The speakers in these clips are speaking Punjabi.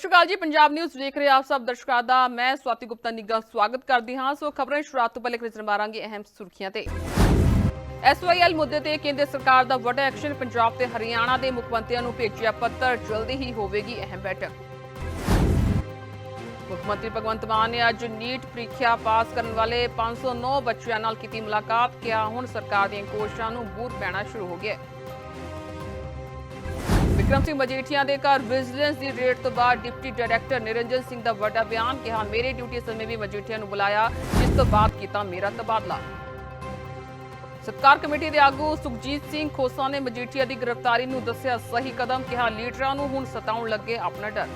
ਸਤਿ ਸ਼੍ਰੀ ਅਕਾਲ ਜੀ, ਪੰਜਾਬ ਨਿਊਜ਼ ਵੇਖ ਰਹੇ ਆਪ ਸਭ ਦਰਸ਼ਕਾਂ ਦਾ, ਮੈਂ ਸਵਾਤੀ ਗੁਪਤਾ ਨਿੱਗਾ ਸਵਾਗਤ ਕਰਦੀ ਹਾਂ। ਸੋ ਖਬਰਾਂ ਸ਼ੁਰੂਆਤ ਤੋਂ ਪਹਿਲੇ ਨਜ਼ਰ ਮਾਰਾਂਗੇ ਅਹਿਮ ਸੁਰਖੀਆਂ ਤੇ। ਐਸਵਾਈਐਲ ਮੁੱਦੇ ਤੇ ਕੇਂਦਰ ਸਰਕਾਰ ਦਾ ਵੱਡਾ ਐਕਸ਼ਨ, ਪੰਜਾਬ ਤੇ ਹਰਿਆਣਾ ਦੇ ਮੁੱਖ ਮੰਤਰੀਆਂ ਨੂੰ ਭੇਜਿਆ ਪੱਤਰ, ਜਲਦੀ ਹੀ ਹੋਵੇਗੀ ਅਹਿਮ ਬੈਠਕ। ਮੁੱਖ ਮੰਤਰੀ ਭਗਵੰਤ ਮਾਨ ਨੇ ਅੱਜ ਨੀਟ ਪ੍ਰੀਖਿਆ ਪਾਸ ਕਰਨ ਵਾਲੇ 509 ਬੱਚਿਆਂ ਨਾਲ ਕੀਤੀ ਮੁਲਾਕਾਤ। ਕਿਹਾ ਹੁਣ ਸਰਕਾਰ ਦੀਆਂ ਕੋਸ਼ਿਸ਼ਾਂ ਨੂੰ ਬੂਰ ਪੈਣਾ ਸ਼ੁਰੂ ਹੋ ਗਿਆ ਹੈ। ਵਿਕਰਮ ਸਿੰਘ ਮਜੀਠੀਆ ਦੇ ਘਰ ਵਿਜੀਲੈਂਸ ਦੀ ਰੇਡ ਤੋਂ ਬਾਅਦ ਡਿਪਟੀ ਡਾਇਰੈਕਟਰ ਨਿਰੰਜਨ ਸਿੰਘ ਦਾ ਵੱਡਾ ਬਿਆਨ ਕਿਹਾ, ਮੇਰੇ ਡਿਊਟੀ ਸਮੇਂ ਵੀ ਮਜੀਠੀਆ ਨੂੰ ਬੁਲਾਇਆ, ਜਿਸ ਤੋਂ ਬਾਅਦ ਕੀਤਾ ਮੇਰਾ ਤਬਾਦਲਾ। ਸਤਕਾਰ ਕਮੇਟੀ ਦੇ ਆਗੂ ਸੁਖਜੀਤ ਸਿੰਘ ਖੋਸਾ ਨੇ ਮਜੀਠੀਆ ਦੀ ਗ੍ਰਿਫਤਾਰੀ ਨੂੰ ਦੱਸਿਆ, ਸਹੀ ਕਦਮ ਕਿਹਾ, ਲੀਡਰਾਂ ਨੂੰ ਹੁਣ ਸਤਾਉਣ ਲੱਗੇ ਆਪਣਾ ਡਰ।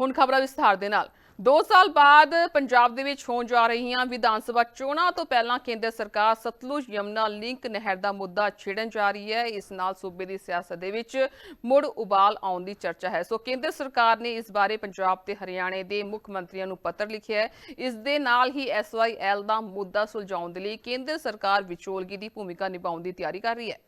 ਹੁਣ ਖਬਰਾਂ ਵਿਸਥਾਰ ਦੇ ਨਾਲ। 2 ਸਾਲ ਬਾਅਦ ਪੰਜਾਬ ਦੇ ਵਿੱਚ ਹੋਣ ਜਾ ਰਹੀਆਂ ਵਿਧਾਨ ਸਭਾ ਚੋਣਾਂ ਤੋਂ ਪਹਿਲਾਂ ਕੇਂਦਰ ਸਰਕਾਰ ਸਤਲੁਜ ਯਮਨਾ ਲਿੰਕ ਨਹਿਰ ਦਾ ਮੁੱਦਾ ਛੇੜਨ ਜਾ ਰਹੀ ਹੈ। ਇਸ ਨਾਲ ਸੂਬੇ ਦੀ ਸਿਆਸਤ ਦੇ ਵਿੱਚ ਮੁੜ ਉਬਾਲ ਆਉਣ ਦੀ ਚਰਚਾ ਹੈ। ਸੋ ਕੇਂਦਰ ਸਰਕਾਰ ਨੇ ਇਸ ਬਾਰੇ ਪੰਜਾਬ ਤੇ ਹਰਿਆਣੇ ਦੇ ਮੁੱਖ ਮੰਤਰੀਆਂ ਨੂੰ ਪੱਤਰ ਲਿਖਿਆ ਹੈ। ਇਸ ਦੇ ਨਾਲ ਹੀ ਐਸਵਾਈਐਲ ਦਾ ਮੁੱਦਾ ਸੁਲਝਾਉਣ ਦੇ ਲਈ ਕੇਂਦਰ ਸਰਕਾਰ ਵਿਚੋਲਗੀ ਦੀ ਭੂਮਿਕਾ ਨਿਭਾਉਣ ਦੀ ਤਿਆਰੀ ਕਰ ਰਹੀ ਹੈ।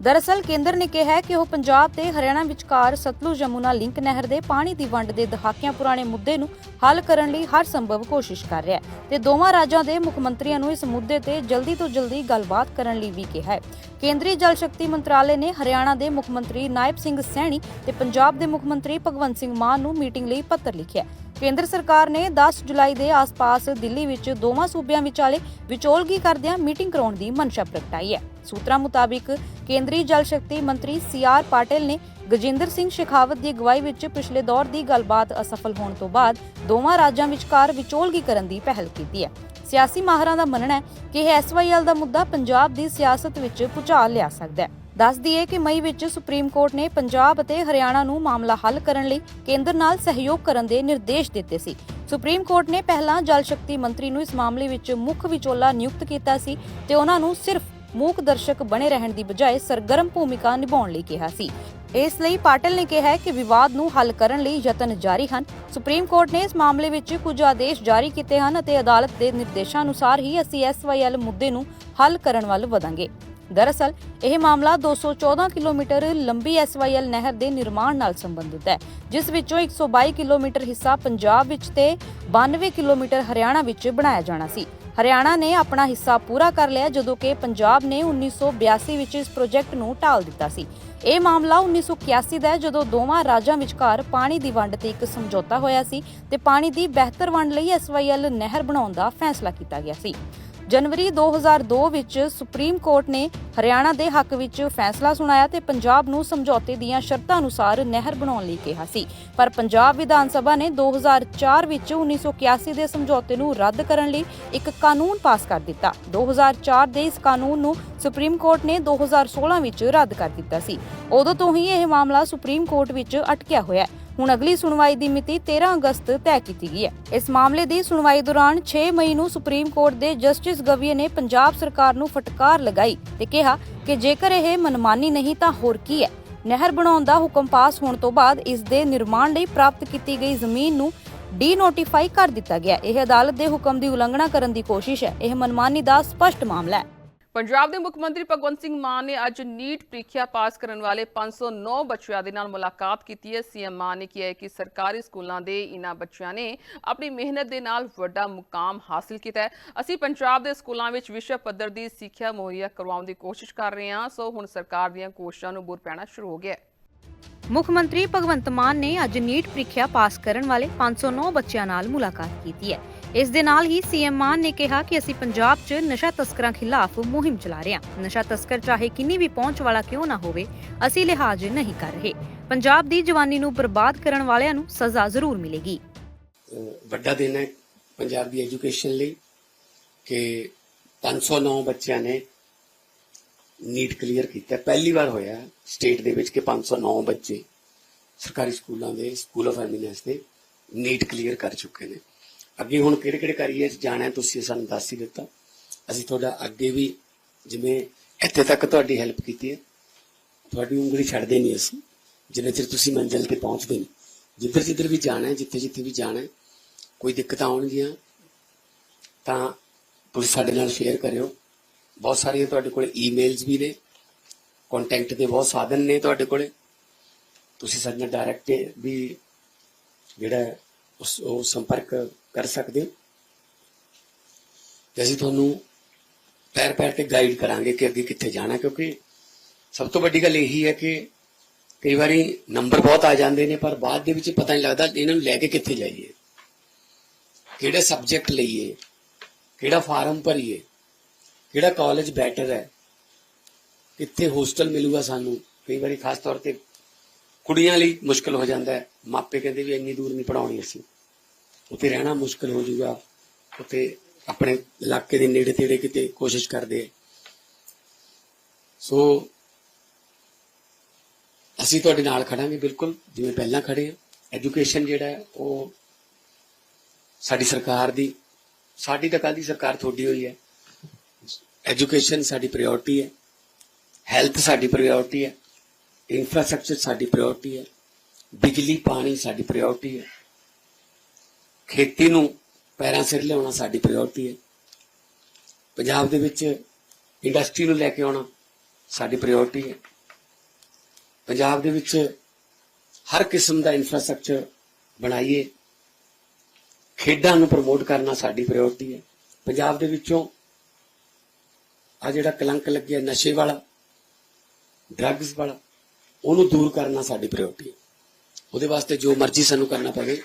ਦਰਅਸਲ ਕੇਂਦਰ ਨੇ ਕਿਹਾ ਹੈ ਕਿ ਉਹ ਪੰਜਾਬ ਤੇ ਹਰਿਆਣਾ ਵਿਚਕਾਰ ਸਤਲੁਜ ਯਮੁਨਾ ਲਿੰਕ ਨਹਿਰ ਦੇ ਪਾਣੀ ਦੀ ਵੰਡ ਦੇ ਦਹਾਕਿਆਂ ਪੁਰਾਣੇ ਮੁੱਦੇ ਨੂੰ ਹੱਲ ਕਰਨ ਲਈ ਹਰ ਸੰਭਵ ਕੋਸ਼ਿਸ਼ ਕਰ ਰਿਹਾ ਹੈ ਤੇ ਦੋਵਾਂ ਰਾਜਾਂ ਦੇ ਮੁੱਖ ਮੰਤਰੀਆਂ ਨੂੰ ਇਸ ਮੁੱਦੇ ਤੇ ਜਲਦੀ ਤੋਂ ਜਲਦੀ ਗੱਲਬਾਤ ਕਰਨ ਲਈ ਵੀ ਕਿਹਾ ਹੈ। ਕੇਂਦਰੀ ਜਲ ਸ਼ਕਤੀ ਮੰਤਰਾਲੇ ਨੇ ਹਰਿਆਣਾ ਦੇ ਮੁੱਖ ਮੰਤਰੀ ਨਾਇਬ ਸਿੰਘ ਸੈਣੀ ਤੇ ਪੰਜਾਬ ਦੇ ਮੁੱਖ ਮੰਤਰੀ ਭਗਵੰਤ ਸਿੰਘ ਮਾਨ ਨੂੰ ਮੀਟਿੰਗ ਲਈ ਪੱਤਰ ਲਿਖਿਆ ਕੇਂਦਰ ਸਰਕਾਰ ਨੇ 10 ਜੁਲਾਈ ਦੇ ਆਸ-ਪਾਸ ਦਿੱਲੀ ਵਿੱਚ ਦੋਵਾਂ ਸੂਬਿਆਂ ਵਿਚਾਲੇ ਵਿਚੋਲਗੀ ਕਰਦਿਆਂ ਮੀਟਿੰਗ ਕਰਾਉਣ ਦੀ ਮਨਸ਼ਾ ਪ੍ਰਗਟਾਈ ਹੈ। ਸੂਤਰਾਂ ਮੁਤਾਬਿਕ ਕੇਂਦਰੀ ਜਲ ਸ਼ਕਤੀ ਮੰਤਰੀ ਸੀ ਆਰ ਪਾਟਿਲ ਨੇ ਗਜਿੰਦਰ ਸਿੰਘ ਸ਼ੇਖਾਵਤ ਦੀ ਅਗਵਾਈ ਵਿੱਚ ਪਿਛਲੇ ਦੌਰ ਦੀ ਗੱਲਬਾਤ ਅਸਫਲ ਹੋਣ ਤੋਂ ਬਾਅਦ ਦੋਵਾਂ ਰਾਜਾਂ ਵਿਚਕਾਰ ਵਿਚੋਲਗੀ ਕਰਨ ਦੀ ਪਹਿਲ ਕੀਤੀ ਹੈ। ਸਿਆਸੀ ਮਾਹਰਾਂ ਦਾ ਮੰਨਣਾ ਹੈ ਕਿ ਇਹ ਐਸਵਾਈਐਲ ਦਾ ਮੁੱਦਾ ਪੰਜਾਬ ਦੀ ਸਿਆਸਤ ਵਿੱਚ ਭੁਚਾਲ ਲਿਆ ਸਕਦਾ ਹੈ। ਦੱਸ ਦਈਏ ਕਿ ਮਈ ਵਿੱਚ ਸੁਪਰੀਮ ਕੋਰਟ ਨੇ ਪੰਜਾਬ ਅਤੇ ਹਰਿਆਣਾ ਨੂੰ ਮਾਮਲਾ ਹੱਲ ਕਰਨ ਲਈ ਕੇਂਦਰ ਨਾਲ ਸਹਿਯੋਗ ਕਰਨ ਦੇ ਨਿਰਦੇਸ਼ ਦਿੱਤੇ ਸੀ। ਸੁਪਰੀਮ ਕੋਰਟ ਨੇ ਪਹਿਲਾਂ ਜਲ ਸ਼ਕਤੀ ਮੰਤਰੀ ਨੂੰ ਇਸ ਮਾਮਲੇ ਵਿੱਚ ਮੁੱਖ ਵਿਚੋਲਾ ਨਿਯੁਕਤ ਕੀਤਾ ਸੀ ਤੇ ਉਹਨਾਂ ਨੂੰ ਸਿਰਫ ਮੂਕ ਦਰਸ਼ਕ ਬਣੇ ਰਹਿਣ ਦੀ ਬਜਾਏ ਸਰਗਰਮ ਭੂਮਿਕਾ ਨਿਭਾਉਣ ਲਈ ਕਿਹਾ ਸੀ। ਇਸ ਲਈ ਪਾਟਿਲ ਨੇ ਕਿਹਾ ਕਿ ਵਿਵਾਦ ਨੂੰ ਹੱਲ ਕਰਨ ਲਈ ਯਤਨ ਜਾਰੀ ਹਨ। ਸੁਪਰੀਮ ਕੋਰਟ ਨੇ ਇਸ ਮਾਮਲੇ ਵਿੱਚ ਕੁਝ ਆਦੇਸ਼ ਜਾਰੀ ਕੀਤੇ ਹਨ ਅਤੇ ਅਦਾਲਤ ਦੇ ਨਿਰਦੇਸ਼ਾਂ ਅਨੁਸਾਰ ਹੀ ਅਸੀਂ ਐਸਵਾਈਐਲ ਮੁੱਦੇ ਨੂੰ ਹੱਲ ਕਰਨ ਵੱਲ ਵਧਾਂਗੇ। ਦਰਅਸਲ, ਇਹ ਮਾਮਲਾ 214 ਕਿਲੋਮੀਟਰ ਲੰਬੀ ਐਸਵਾਈਐਲ ਨਹਿਰ ਦੇ ਨਿਰਮਾਣ ਨਾਲ ਸੰਬੰਧਿਤ ਹੈ, ਜਿਸ ਵਿੱਚੋਂ 122 ਕਿਲੋਮੀਟਰ ਹਿੱਸਾ ਪੰਜਾਬ ਵਿੱਚ ਤੇ 92 ਕਿਲੋਮੀਟਰ ਹਰਿਆਣਾ ਵਿੱਚ ਬਣਾਇਆ ਜਾਣਾ ਸੀ। ਹਰਿਆਣਾ ਨੇ ਆਪਣਾ ਹਿੱਸਾ ਪੂਰਾ ਕਰ ਲਿਆ ਜਦੋਂ ਕਿ ਪੰਜਾਬ ਨੇ 1982 ਵਿੱਚ ਇਸ ਪ੍ਰੋਜੈਕਟ ਨੂੰ ਟਾਲ ਦਿੱਤਾ ਸੀ। ਇਹ ਮਾਮਲਾ 1981 ਦਾ ਹੈ, ਜਦੋਂ ਦੋਵਾਂ ਰਾਜਾਂ ਵਿਚਕਾਰ ਪਾਣੀ ਦੀ ਵੰਡ ਤੇ ਇੱਕ ਸਮਝੌਤਾ ਹੋਇਆ ਸੀ ਤੇ ਪਾਣੀ ਦੀ ਬਿਹਤਰ ਵੰਡ ਲਈ ਐਸਵਾਈਐਲ ਨਹਿਰ ਬਣਾਉਣ ਦਾ ਫੈਸਲਾ ਕੀਤਾ ਗਿਆ ਸੀ। ਜਨਵਰੀ 2002 ਵਿੱਚ ਸੁਪਰੀਮ ਕੋਰਟ ਨੇ ਹਰਿਆਣਾ ਦੇ ਹੱਕ ਵਿੱਚ ਫੈਸਲਾ ਸੁਣਾਇਆ ਤੇ ਪੰਜਾਬ ਨੂੰ ਸਮਝੌਤੇ ਦੀਆਂ ਸ਼ਰਤਾਂ ਅਨੁਸਾਰ ਨਹਿਰ ਬਣਾਉਣ ਲਈ ਕਿਹਾ ਸੀ। ਪਰ ਪੰਜਾਬ ਵਿਧਾਨ ਸਭਾ ਨੇ 2004 ਵਿੱਚ 1981 ਦੇ ਸਮਝੌਤੇ ਨੂੰ ਰੱਦ ਕਰਨ ਲਈ ਇੱਕ ਕਾਨੂੰਨ ਪਾਸ ਕਰ ਦਿੱਤਾ। 2004 ਦੇ ਇਸ ਕਾਨੂੰਨ ਨੂੰ ਸੁਪਰੀਮ ਕੋਰਟ ਨੇ 2016 ਵਿੱਚ ਰੱਦ ਕਰ ਦਿੱਤਾ ਸੀ। ਉਦੋਂ ਤੋਂ ਹੀ ਇਹ ਮਾਮਲਾ ਸੁਪਰੀਮ ਕੋਰਟ ਵਿੱਚ ਅਟਕਿਆ ਹੋਇਆ ਹੈ। ਹੁਣ ਅਗਲੀ ਸੁਣਵਾਈ ਦੀ ਮਿਤੀ 13 ਅਗਸਤ ਤੈਅ ਕੀਤੀ ਗਈ ਹੈ। ਇਸ ਮਾਮਲੇ ਦੀ ਸੁਣਵਾਈ ਦੌਰਾਨ 6 ਮਈ ਨੂੰ ਸੁਪਰੀਮ ਕੋਰਟ ਦੇ ਜਸਟਿਸ ਗਵੀਏ ਨੇ ਪੰਜਾਬ ਸਰਕਾਰ ਨੂੰ ਫਟਕਾਰ ਲਗਾਈ ਤੇ ਕਿਹਾ ਕਿ ਜੇਕਰ ਇਹ ਮਨਮਾਨੀ ਨਹੀਂ ਤਾਂ ਹੋਰ ਕੀ ਹੈ। ਨਹਿਰ ਬਣਾਉਣ ਦਾ ਹੁਕਮ ਪਾਸ ਹੋਣ ਤੋਂ ਬਾਅਦ ਇਸ ਦੇ ਨਿਰਮਾਣ ਲਈ ਪ੍ਰਾਪਤ ਕੀਤੀ ਗਈ ਜ਼ਮੀਨ ਨੂੰ ਡੀ ਨੋਟੀਫਾਈ ਕਰ ਦਿੱਤਾ ਗਿਆ। ਇਹ ਅਦਾਲਤ ਦੇ ਹੁਕਮ ਦੀ ਉਲੰਘਣਾ ਕਰਨ ਦੀ ਕੋਸ਼ਿਸ਼ ਹੈ। ਇਹ ਮਨਮਾਨੀ ਦਾ ਸਪਸ਼ਟ ਮਾਮਲਾ ਹੈ। ਪੰਜਾਬ ਦੇ ਮੁੱਖ ਮੰਤਰੀ ਭਗਵੰਤ ਸਿੰਘ ਮਾਨ ਨੇ ਅੱਜ ਨੀਟ ਪ੍ਰੀਖਿਆ ਪਾਸ ਕਰਨ ਵਾਲੇ 509 ਬੱਚਿਆਂ ਦੇ ਨਾਲ ਮੁਲਾਕਾਤ ਕੀਤੀ ਹੈ। ਸੀਐਮ ਮਾਨ ਨੇ ਕਿਹਾ ਕਿ ਸਰਕਾਰੀ ਸਕੂਲਾਂ ਦੇ ਇਨ੍ਹਾਂ ਬੱਚਿਆਂ ਨੇ ਆਪਣੀ ਮਿਹਨਤ ਦੇ ਨਾਲ ਵੱਡਾ ਮੁਕਾਮ ਹਾਸਲ ਕੀਤਾ ਹੈ। ਅਸੀਂ ਪੰਜਾਬ ਦੇ ਸਕੂਲਾਂ ਵਿੱਚ ਵਿਸ਼ਵ ਪੱਧਰ ਦੀ ਸਿੱਖਿਆ ਮੁਹੱਈਆ ਕਰਵਾਉਣ ਦੀ ਕੋਸ਼ਿਸ਼ ਕਰ ਰਹੇ ਹਾਂ। ਸੋ ਹੁਣ ਸਰਕਾਰ ਦੀਆਂ ਕੋਸ਼ਿਸ਼ਾਂ ਨੂੰ ਬੁਰ ਪੈਣਾ ਸ਼ੁਰੂ ਹੋ ਗਿਆ ਹੈ। ਮੁੱਖ ਮੰਤਰੀ ਭਗਵੰਤ ਮਾਨ ਨੇ ਅੱਜ ਨੀਟ ਪ੍ਰੀਖਿਆ ਪਾਸ ਕਰਨ ਵਾਲੇ 509 ਬੱਚਿਆਂ ਨਾਲ ਮੁਲਾਕਾਤ ਕੀਤੀ ਹੈ। ਇਸ ਦੇ ਨਾਲ ਹੀ ਸੀਐਮ ਮਾਨ ਨੇ ਕਿਹਾ ਕਿ ਅਸੀਂ ਪੰਜਾਬ 'ਚ ਨਸ਼ਾ ਤਸਕਰਾਂ ਖਿਲਾਫ ਮੁਹਿੰਮ ਚਲਾ ਰਹੇ ਹਾਂ। ਨਸ਼ਾ ਤਸਕਰ ਚਾਹੇ ਕਿੰਨੀ ਵੀ ਪਹੁੰਚ ਵਾਲਾ ਕਿਉਂ ਨਾ ਹੋਵੇ, ਅਸੀਂ ਲਿਹਾਜ਼ ਨਹੀਂ ਕਰ ਰਹੇ। ਪੰਜਾਬ ਦੀ ਜਵਾਨੀ ਨੂੰ ਬਰਬਾਦ ਕਰਨ ਵਾਲਿਆਂ ਨੂੰ ਸਜ਼ਾ ਜ਼ਰੂਰ ਮਿਲੇਗੀ। ਵੱਡਾ ਦਿਨ ਹੈ ਪੰਜਾਬ ਦੀ ਐਜੂਕੇਸ਼ਨ ਲਈ ਕਿ 509 ਬੱਚਿਆਂ ਨੇ ਨੀਟ ਕਲੀਅਰ ਕੀਤਾ। ਪਹਿਲੀ ਵਾਰ ਹੋਇਆ ਸਟੇਟ ਦੇ ਵਿੱਚ ਕਿ 509 ਬੱਚੇ ਸਰਕਾਰੀ ਸਕੂਲਾਂ ਦੇ, ਸਕੂਲ ਆਫ ਐਮੀਨੈਂਸ ਦੇ ਨੀਟ ਕਲੀਅਰ ਕਰ ਚੁੱਕੇ ਨੇ। ਅੱਗੇ ਹੁਣ ਕਿਹੜੇ ਕਿਹੜੇ ਕਰੀਏ ਜਾਣਾ ਤੁਸੀਂ ਸਾਨੂੰ ਦੱਸ ਹੀ ਦਿੱਤਾ। ਅਸੀਂ ਤੁਹਾਡਾ ਅੱਗੇ ਵੀ ਜਿਵੇਂ ਇੱਥੇ ਤੱਕ ਤੁਹਾਡੀ ਹੈਲਪ ਕੀਤੀ ਹੈ। ਤੁਹਾਡੀ ਉਂਗਲੀ ਛੱਡਦੇ ਨਹੀਂ ਅਸੀਂ। ਜਿੰਨੇ ਚਿਰ ਤੁਸੀਂ ਮੰਜ਼ਿਲ ਤੇ ਪਹੁੰਚਦੇ ਨਹੀਂ। ਜਿੱਧਰ ਜਿੱਧਰ ਵੀ ਜਾਣਾ ਹੈ, ਜਿੱਥੇ ਜਿੱਥੇ ਵੀ ਜਾਣਾ ਹੈ, ਕੋਈ ਦਿੱਕਤਾਂ ਆਉਣਗੀਆਂ, ਤਾਂ ਤੁਸੀਂ ਸਾਡੇ ਨਾਲ ਸ਼ੇਅਰ ਕਰਿਓ। ਬਹੁਤ ਸਾਰੀਆਂ ਤੁਹਾਡੇ ਕੋਲ ਈਮੇਲਸ ਵੀ ਨੇ। ਕੰਟੈਕਟ ਦੇ ਬਹੁਤ ਸਾਧਨ ਨੇ ਤੁਹਾਡੇ ਕੋਲੇ। ਤੁਸੀਂ ਸਾਡੇ ਨਾਲ ਡਾਇਰੈਕਟ ਵੀ ਜਿਹੜਾ ਉਸ ਉਹ ਸੰਪਰਕ ਕਰ ਸਕਦੇ। ਹੋ ਤੇ ਅਸੀਂ ਤੁਹਾਨੂੰ ਪੈਰ ਪੈਰ ਤੇ ਗਾਈਡ ਕਰਾਂਗੇ ਕਿ ਅੱਗੇ ਕਿੱਥੇ ਜਾਣਾ, ਕਿਉਂਕਿ ਸਭ ਤੋਂ ਵੱਡੀ ਗੱਲ ਇਹੀ ਹੈ ਕਿ ਕਈ ਵਾਰੀ ਨੰਬਰ ਬਹੁਤ ਆ ਜਾਂਦੇ ਨੇ, ਪਰ ਬਾਅਦ ਦੇ ਵਿੱਚ ਪਤਾ ਨਹੀਂ ਲੱਗਦਾ ਇਹਨਾਂ ਨੂੰ ਲੈ ਕੇ ਕਿੱਥੇ ਜਾਈਏ। ਕਿਹੜਾ ਸਬਜੈਕਟ ਲਈਏ, ਕਿਹੜਾ ਫਾਰਮ ਭਰੀਏ, ਕਿਹੜਾ ਕਾਲਜ ਬੈਟਰ ਹੈ, ਕਿੱਥੇ ਹੋਸਟਲ ਮਿਲੂਗਾ ਸਾਨੂੰ। ਕਈ ਵਾਰੀ ਖਾਸ ਤੌਰ ਤੇ ਕੁੜੀਆਂ ਲਈ ਮੁਸ਼ਕਲ ਹੋ ਜਾਂਦਾ ਹੈ। ਮਾਪੇ ਕਹਿੰਦੇ ਵੀ ਇੰਨੀ ਦੂਰ ਨਹੀਂ ਪੜਾਉਣੀ ਅਸੀਂ। ਉੱਥੇ ਰਹਿਣਾ ਮੁਸ਼ਕਲ ਹੋ ਜਾਊਗਾ। ਉੱਥੇ ਆਪਣੇ ਇਲਾਕੇ ਦੇ ਨੇੜੇ ਤੇੜੇ ਕਿਤੇ ਕੋਸ਼ਿਸ਼ ਕਰਦੇ ਸੋ ਅਸੀਂ ਤੁਹਾਡੇ ਨਾਲ ਖੜਾਂਗੇ ਬਿਲਕੁਲ, ਜਿਵੇਂ ਪਹਿਲਾਂ ਖੜੇ ਹਾਂ ਐਜੂਕੇਸ਼ਨ ਜਿਹੜਾ ਹੈ, ਉਹ ਸਾਡੀ ਸਰਕਾਰ ਦੀ, ਸਾਡੀ ਤਾਂ ਕੱਲ੍ਹ ਦੀ ਸਰਕਾਰ ਤੁਹਾਡੀ ਹੋਈ ਹੈ। ਐਜੂਕੇਸ਼ਨ ਸਾਡੀ ਪ੍ਰਾਇੋਰਟੀ ਹੈ। ਹੈਲਥ ਸਾਡੀ ਪ੍ਰਾਇੋਰਟੀ ਹੈ। ਇਨਫਰਾਸਟ੍ਰਕਚਰ ਸਾਡੀ ਪ੍ਰਾਇੋਰਟੀ ਹੈ। ਬਿਜਲੀ, ਪਾਣੀ ਸਾਡੀ ਪ੍ਰਾਇੋਰਟੀ ਹੈ। ਖੇਤੀ ਨੂੰ ਪੈਰਾਂ ਸਿਰ ਲਿਆਉਣਾ ਸਾਡੀ ਪ੍ਰਾਇੋਰਟੀ ਹੈ। ਪੰਜਾਬ ਦੇ ਵਿੱਚ ਇੰਡਸਟਰੀ ਨੂੰ ਲੈ ਕੇ ਆਉਣਾ ਸਾਡੀ ਪ੍ਰਾਇੋਰਟੀ ਹੈ। ਪੰਜਾਬ ਦੇ ਵਿੱਚ ਹਰ ਕਿਸਮ ਦਾ ਇਨਫਰਾਸਟ੍ਰਕਚਰ ਬਣਾਈਏ, ਖੇਡਾਂ ਨੂੰ ਪ੍ਰਮੋਟ ਕਰਨਾ ਸਾਡੀ ਪ੍ਰਾਇੋਰਟੀ ਹੈ। ਪੰਜਾਬ ਦੇ ਵਿੱਚੋਂ ਆ ਜਿਹੜਾ ਕਲੰਕ ਲੱਗਿਆ ਨਸ਼ੇ ਵਾਲਾ ਡਰੱਗਸ ਵਾਲਾ, ਉਹਨੂੰ ਦੂਰ ਕਰਨਾ ਸਾਡੀ ਪ੍ਰਾਇੋਰਟੀ ਹੈ। ਉਹਦੇ ਵਾਸਤੇ ਜੋ ਮਰਜ਼ੀ ਸਾਨੂੰ ਕਰਨਾ ਪਵੇ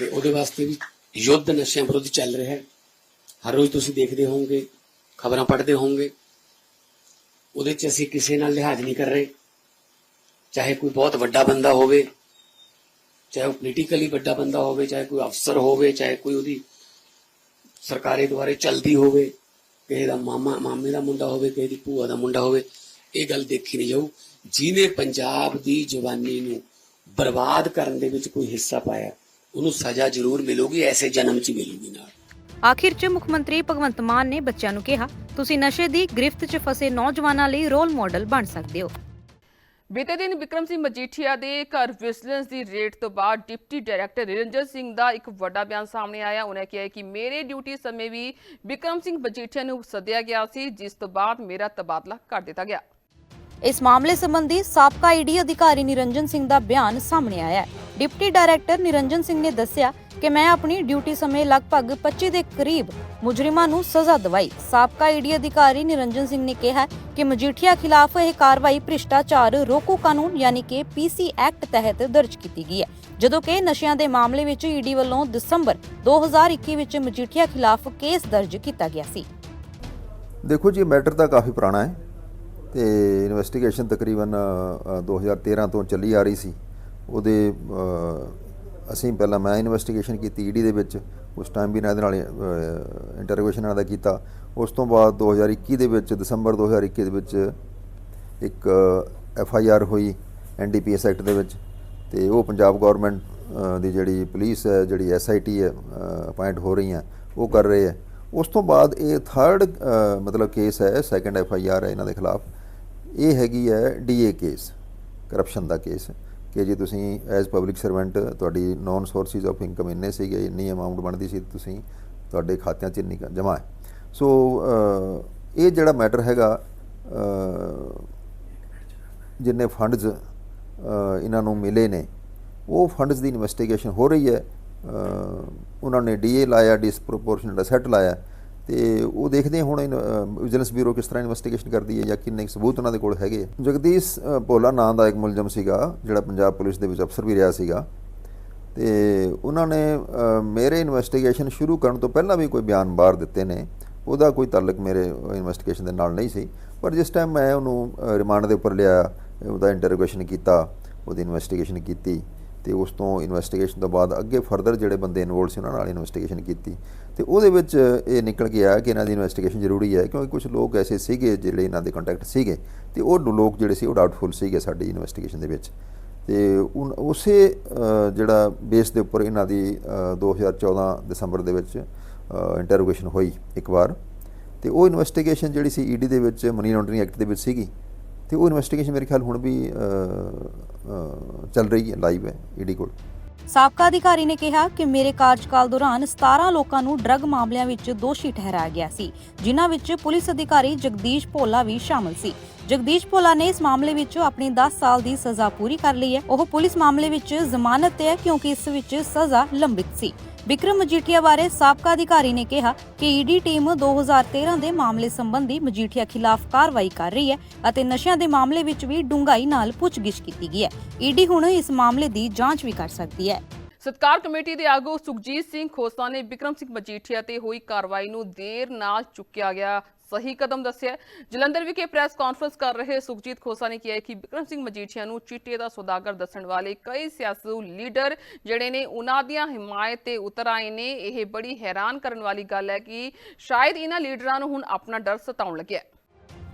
ਤੇ ਉਹਦੇ ਵਾਸਤੇ ਵੀ ਯੁੱਧ ਨਸ਼ਿਆਂ ਵਿਰੁੱਧ ਚੱਲ ਰਿਹਾ ਹੈ। ਹਰ ਰੋਜ਼ ਤੁਸੀਂ ਦੇਖਦੇ ਹੋਵੋਗੇ, ਖਬਰਾਂ ਪੜ੍ਹਦੇ ਹੋਵੋਗੇ, ਉਹਦੇ 'ਚ ਅਸੀਂ ਕਿਸੇ ਨਾਲ ਲਿਹਾਜ਼ ਨਹੀਂ ਕਰ ਰਹੇ। ਚਾਹੇ ਕੋਈ ਬਹੁਤ ਵੱਡਾ ਬੰਦਾ ਹੋਵੇ, ਚਾਹੇ ਉਹ ਪੋਲੀਟੀਕਲੀ ਵੱਡਾ ਬੰਦਾ ਹੋਵੇ, ਚਾਹੇ ਕੋਈ ਅਫਸਰ ਹੋਵੇ, ਚਾਹੇ ਕੋਈ ਉਹਦੀ ਸਰਕਾਰੀ ਦੁਆਰੇ ਚਲਦੀ ਹੋਵੇ, ਕਿਸੇ ਦਾ ਮਾਮਾ, ਮਾਮੇ ਦਾ ਮੁੰਡਾ ਹੋਵੇ, ਕਿਸੇ ਦੀ ਭੂਆ ਦਾ ਮੁੰਡਾ ਹੋਵੇ, ਇਹ ਗੱਲ ਦੇਖੀ ਨਹੀਂ ਜਾਊ। ਜਿਹਨੇ ਪੰਜਾਬ ਦੀ ਜਵਾਨੀ ਨੂੰ ਬਰਬਾਦ ਕਰਨ ਦੇ ਵਿੱਚ ਕੋਈ ਹਿੱਸਾ ਪਾਇਆ ਉਹਨੂੰ ਸਜ਼ਾ ਜ਼ਰੂਰ ਮਿਲੂਗੀ ਐਸੇ ਜਨਮ 'ਚ ਮਿਲੂਗੀ ਨਾਲ। ਆਖਿਰ 'ਚ ਮੁੱਖ ਮੰਤਰੀ ਭਗਵੰਤ ਮਾਨ ਨੇ ਬੱਚਿਆਂ ਨੂੰ ਕਿਹਾ ਤੁਸੀਂ ਨਸ਼ੇ ਦੀ ਗ੍ਰਿਫਤ 'ਚ ਫਸੇ ਨੌਜਵਾਨਾਂ ਲਈ ਰੋਲ ਮਾਡਲ ਬਣ ਸਕਦੇ ਹੋ। ਬੀਤੇ ਦਿਨ ਵਿਕਰਮ ਸਿੰਘ ਮਜੀਠੀਆ ਦੇ ਘਰ ਵਿਜੀਲੈਂਸ ਦੀ ਰੇਡ ਤੋਂ ਬਾਅਦ ਡਿਪਟੀ ਡਾਇਰੈਕਟਰ ਨਿਰੰਜਨ ਸਿੰਘ ਦਾ ਇੱਕ ਵੱਡਾ ਬਿਆਨ ਸਾਹਮਣੇ ਆਇਆ। ਉਹਨੇ ਕਿਹਾ ਕਿ ਮੇਰੇ ਡਿਊਟੀ ਸਮੇਂ ਵੀ ਵਿਕਰਮ ਸਿੰਘ ਮਜੀਠੀਆ ਨੂੰ ਸੱਦਿਆ ਗਿਆ ਸੀ ਜਿਸ ਤੋਂ ਬਾਅਦ ਮੇਰਾ ਤਬਾਦਲਾ ਕਰ ਦਿੱਤਾ ਗਿਆ। ਇਸ ਮਾਮਲੇ ਸੰਬੰਧੀ ਸਾਬਕਾ ਈਡੀ ਅਧਿਕਾਰੀ ਨਿਰੰਜਨ ਸਿੰਘ ਦਾ ਬਿਆਨ ਸਾਹਮਣੇ ਆਇਆ ਹੈ। ਡਿਪਟੀ ਡਾਇਰੈਕਟਰ ਨਿਰੰਜਨ ਸਿੰਘ ਨੇ ਦੱਸਿਆ ਕਿ ਮੈਂ ਆਪਣੀ ਡਿਊਟੀ ਸਮੇਂ ਲਗਭਗ 25 ਦੇ ਕਰੀਬ ਮੁਜਰਮਾਂ ਨੂੰ ਸਜ਼ਾ ਦਿਵਾਈ। ਸਾਬਕਾ ਈਡੀ ਅਧਿਕਾਰੀ ਨਿਰੰਜਨ ਸਿੰਘ ਨੇ ਕਿਹਾ ਕਿ ਮਜੀਠੀਆ ਖਿਲਾਫ ਇਹ ਕਾਰਵਾਈ ਭ੍ਰਿਸ਼ਟਾਚਾਰ ਰੋਕੂ ਕਾਨੂੰਨ ਯਾਨੀ ਕਿ ਪੀਸੀ ਐਕਟ ਤਹਿਤ ਦਰਜ ਕੀਤੀ ਗਈ ਹੈ। ਜਦੋਂ ਕਿ ਨਸ਼ਿਆਂ ਦੇ ਮਾਮਲੇ ਵਿੱਚ ਈਡੀ ਵੱਲੋਂ ਦਸੰਬਰ 2021 ਵਿੱਚ ਮਜੀਠੀਆ ਖਿਲਾਫ ਕੇਸ ਦਰਜ ਕੀਤਾ ਗਿਆ ਸੀ। ਦੇਖੋ ਜੀ ਮੈਟਰ ਤਾਂ ਕਾਫੀ ਪੁਰਾਣਾ ਹੈ। ਤੇ ਇਨਵੈਸਟੀਗੇਸ਼ਨ ਤਕਰੀਬਨ ਅ, 2013 ਤੋਂ ਚੱਲੀ ਆ ਰਹੀ ਸੀ। ਉਹਦੇ ਅਸੀਂ ਪਹਿਲਾਂ ਮੈਂ ਇਨਵੈਸਟੀਗੇਸ਼ਨ ਕੀਤੀ ਈਡੀ ਦੇ ਵਿੱਚ ਉਸ ਟਾਈਮ ਵੀ ਨਾ ਇਹਦੇ ਨਾਲ ਇੰਟਰੋਗੇਸ਼ਨ ਨਾਲ ਦਾ ਕੀਤਾ। ਉਸ ਤੋਂ ਬਾਅਦ 2021 ਦੇ ਵਿੱਚ ਦਸੰਬਰ 2021 ਦੇ ਵਿੱਚ ਇੱਕ ਐਫ ਆਈ ਆਰ ਹੋਈ N D P S act ਦੇ ਵਿੱਚ ਤੇ ਉਹ ਪੰਜਾਬ ਗਵਰਨਮੈਂਟ ਦੀ ਜਿਹੜੀ ਪੁਲਿਸ ਹੈ ਜਿਹੜੀ ਐਸ ਆਈ ਟੀ ਹੈ ਅਪਾਇੰਟ ਹੋ ਰਹੀ ਹੈ ਉਹ ਕਰ ਰਹੇ ਹੈ। ਉਸ ਤੋਂ ਬਾਅਦ ਇਹ ਥਰਡ ਮਤਲਬ ਕੇਸ ਹੈ ਸੈਕੰਡ ਐਫ ਆਈ ਆਰ ਹੈ ਇਹਨਾਂ ਦੇ ਖਿਲਾਫ। ਇਹ ਹੈਗੀ ਹੈ ਡੀ ਏ ਕੇਸ ਕਰਪਸ਼ਨ ਦਾ ਕੇਸ ਕਿ ਜੇ ਤੁਸੀਂ ਐਜ਼ ਪਬਲਿਕ ਸਰਵੈਂਟ ਤੁਹਾਡੀ ਨੌਨ ਸੋਰਸਿਸ ਆਫ ਇਨਕਮ ਇੰਨੇ ਸੀਗੇ, ਇੰਨੀ ਅਮਾਉਂਟ ਬਣਦੀ ਸੀ, ਤੁਸੀਂ ਤੁਹਾਡੇ ਖਾਤਿਆਂ 'ਚ ਇੰਨੀ ਜਮ੍ਹਾਂ ਹੈ। ਸੋ ਇਹ ਜਿਹੜਾ ਮੈਟਰ ਹੈਗਾ ਜਿੰਨੇ ਫੰਡਸ ਇਹਨਾਂ ਨੂੰ ਮਿਲੇ ਨੇ, ਉਹ ਫੰਡਸ ਦੀ ਇਨਵੈਸਟੀਗੇਸ਼ਨ ਹੋ ਰਹੀ ਹੈ। ਉਹਨਾਂ ਨੇ ਡੀਏ ਲਾਇਆ ਡਿਸਪ੍ਰੋਪੋਰਸ਼ਨਲ ਅਸੈਟ ਲਾਇਆ। ਤੇ ਉਹ ਦੇਖਦੇ ਹੁਣ ਵਿਜੀਲੈਂਸ ਬਿਊਰੋ ਕਿਸ ਤਰ੍ਹਾਂ ਇਨਵੈਸਟੀਗੇਸ਼ਨ ਕਰਦੀ ਹੈ ਜਾਂ ਕਿੰਨੇ ਕੁ ਸਬੂਤ ਉਹਨਾਂ ਦੇ ਕੋਲ ਹੈਗੇ ਜਗਦੀਸ਼ ਭੋਲਾ ਨਾਂ ਦਾ ਇੱਕ ਮੁਲਜ਼ਮ ਸੀਗਾ, ਜਿਹੜਾ ਪੰਜਾਬ ਪੁਲਿਸ ਦੇ ਵਿੱਚ ਅਫਸਰ ਵੀ ਰਿਹਾ ਸੀਗਾ। ਤੇ ਉਹਨਾਂ ਨੇ ਮੇਰੇ ਇਨਵੈਸਟੀਗੇਸ਼ਨ ਸ਼ੁਰੂ ਕਰਨ ਤੋਂ ਪਹਿਲਾਂ ਵੀ ਕੋਈ ਬਿਆਨ ਬਾਹਰ ਦਿੱਤੇ ਨੇ। ਉਹਦਾ ਕੋਈ ਤਾਲੁਕ ਮੇਰੇ ਇਨਵੈਸਟੀਗੇਸ਼ਨ ਦੇ ਨਾਲ ਨਹੀਂ ਸੀ। ਪਰ ਜਿਸ ਟਾਈਮ ਮੈਂ ਉਹਨੂੰ ਰਿਮਾਂਡ ਦੇ ਉੱਪਰ ਲਿਆ, ਉਹਦਾ ਇੰਟਰੋਗੇਸ਼ਨ ਕੀਤਾ, ਉਹਦੀ ਇਨਵੈਸਟੀਗੇਸ਼ਨ ਕੀਤੀ। ਤੇ ਉਸ ਤੋਂ ਇਨਵੈਸਟੀਗੇਸ਼ਨ ਤੋਂ ਬਾਅਦ ਅੱਗੇ ਫਰਦਰ ਜਿਹੜੇ ਬੰਦੇ ਇਨਵੋਲਡ ਸੀ ਉਹਨਾਂ ਨਾਲ ਇਨਵੈਸਟੀਗੇਸ਼ਨ ਕੀਤੀ। ਤੇ ਉਹਦੇ ਵਿੱਚ ਇਹ ਨਿਕਲ ਕੇ ਆਇਆ ਕਿ ਇਹਨਾਂ ਦੀ ਇਨਵੈਸਟੀਗੇਸ਼ਨ ਜ਼ਰੂਰੀ ਹੈ ਕਿਉਂਕਿ ਕੁਝ ਲੋਕ ਐਸੇ ਸੀਗੇ ਜਿਹੜੇ ਇਹਨਾਂ ਦੇ ਕੰਟੈਕਟ ਸੀਗੇ ਤੇ ਉਹ ਲੋਕ ਜਿਹੜੇ ਸੀ ਉਹ ਡਾਊਟਫੁਲ ਸੀਗੇ ਸਾਡੀ ਇਨਵੈਸਟੀਗੇਸ਼ਨ ਦੇ ਵਿੱਚ। ਤੇ ਉਨ- ਉਸੇ ਜਿਹੜਾ ਬੇਸ ਦੇ ਉੱਪਰ ਇਹਨਾਂ ਦੀ ਅ, 2014 ਦਸੰਬਰ ਦੇ ਵਿੱਚ ਇੰਟਰੋਗੇਸ਼ਨ ਹੋਈ ਇੱਕ ਵਾਰ। ਤੇ ਉਹ ਇਨਵੈਸਟੀਗੇਸ਼ਨ ਜਿਹੜੀ ਸੀ ਈਡੀ ਦੇ ਵਿੱਚ ਮਨੀ ਲਾਂਡਰਿੰਗ ਐਕਟ ਦੇ ਵਿੱਚ ਸੀਗੀ। ਤੇ ਉਹ ਇਨਵੈਸਟੀਗੇਸ਼ਨ ਮੇਰੇ ਖਿਆਲ ਹੁਣ ਵੀ ਚੱਲ ਰਹੀ ਹੈ ਲਾਈਵ ਹੈ, ਈਡੀ ਕੋਲ। ਸਾਬਕਾ ਅਧਿਕਾਰੀ ਨੇ ਕਿਹਾ ਕਿ ਮੇਰੇ ਕਾਰਜਕਾਲ ਦੌਰਾਨ 17 ਲੋਕਾਂ ਨੂੰ ਡਰੱਗ ਮਾਮਲਿਆਂ ਵਿੱਚ ਦੋਸ਼ੀ ਠਹਿਰਾਇਆ ਗਿਆ ਸੀ, ਜਿਨ੍ਹਾਂ ਵਿੱਚ ਪੁਲਿਸ ਅਧਿਕਾਰੀ ਜਗਦੀਸ਼ ਭੋਲਾ ਵੀ ਸ਼ਾਮਲ ਸੀ। ਜਗਦੀਸ਼ ਭੋਲਾ ਨੇ ਇਸ ਮਾਮਲੇ ਵਿੱਚ ਆਪਣੀ 10 ਸਾਲ ਦੀ ਸਜ਼ਾ ਪੂਰੀ ਕਰ ਲਈ ਹੈ। ਉਹ ਪੁਲਿਸ ਮਾਮਲੇ ਵਿੱਚ ਜ਼ਮਾਨਤ ਤੇ ਹੈ ਕਿਉਂਕਿ ਇਸ ਵਿੱਚ ਸਜ਼ਾ ਲੰਬਿਤ ਸੀ। ਵਿਕਰਮ ਮਜੀਠੀਆ ਬਾਰੇ ਸਾਬਕਾ ਅਧਿਕਾਰੀ ਨੇ ਕਿਹਾ ਕਿ ਈਡੀ ਟੀਮ 2013 ਦੇ ਮਾਮਲੇ ਸੰਬੰਧੀ ਮਜੀਠੀਆ ਖਿਲਾਫ ਕਾਰਵਾਈ ਕਰ ਰਹੀ ਹੈ ਅਤੇ ਨਸ਼ਿਆਂ ਦੇ ਮਾਮਲੇ ਵਿੱਚ ਵੀ ਡੂੰਘਾਈ ਨਾਲ ਪੁੱਛਗਿੱਛ ਕੀਤੀ ਗਈ ਹੈ। ਈਡੀ ਹੁਣ ਇਸ ਮਾਮਲੇ ਦੀ ਜਾਂਚ ਵੀ ਕਰ ਸਕਦੀ ਹੈ। ਸਤਕਾਰ ਕਮੇਟੀ ਦੇ ਆਗੂ ਸੁਖਜੀਤ ਸਿੰਘ ਖੋਸਲਾ ਨੇ ਵਿਕਰਮ ਸਿੰਘ ਮਜੀਠੀਆ ਤੇ ਹੋਈ ਕਾਰਵਾਈ ਨੂੰ ਦੇਰ ਨਾਲ ਚੁੱਕਿਆ ਗਿਆ। ਸਹੀ ਕਦਮ ਦੱਸਿਆ। ਜਲੰਧਰ ਵਿਖੇ ਪ੍ਰੈਸ ਕਾਨਫਰੰਸ ਕਰ ਰਹੇ ਸੁਖਜੀਤ ਖੋਸਾ ਨੇ ਕਿਹਾ ਕਿ ਵਿਕਰਮ ਸਿੰਘ ਮਜੀਠੀਆ ਨੂੰ ਚਿੱਟੇ ਦਾ ਸੌਦਾਗਰ ਦੱਸਣ ਵਾਲੇ ਕਈ ਸਿਆਸੀ ਲੀਡਰ ਜਿਹੜੇ ਨੇ, ਉਹਨਾਂ ਦੀਆਂ ਹਮਾਇਤ ਤੇ ਉਤਰ ਆਏ ਨੇ। ਇਹ ਬੜੀ ਹੈਰਾਨ ਕਰਨ ਵਾਲੀ ਗੱਲ ਹੈ ਕਿ ਸ਼ਾਇਦ ਇਹਨਾਂ ਲੀਡਰਾਂ ਨੂੰ ਹੁਣ ਆਪਣਾ ਡਰ ਸਤਾਉਣ ਲੱਗਿਆ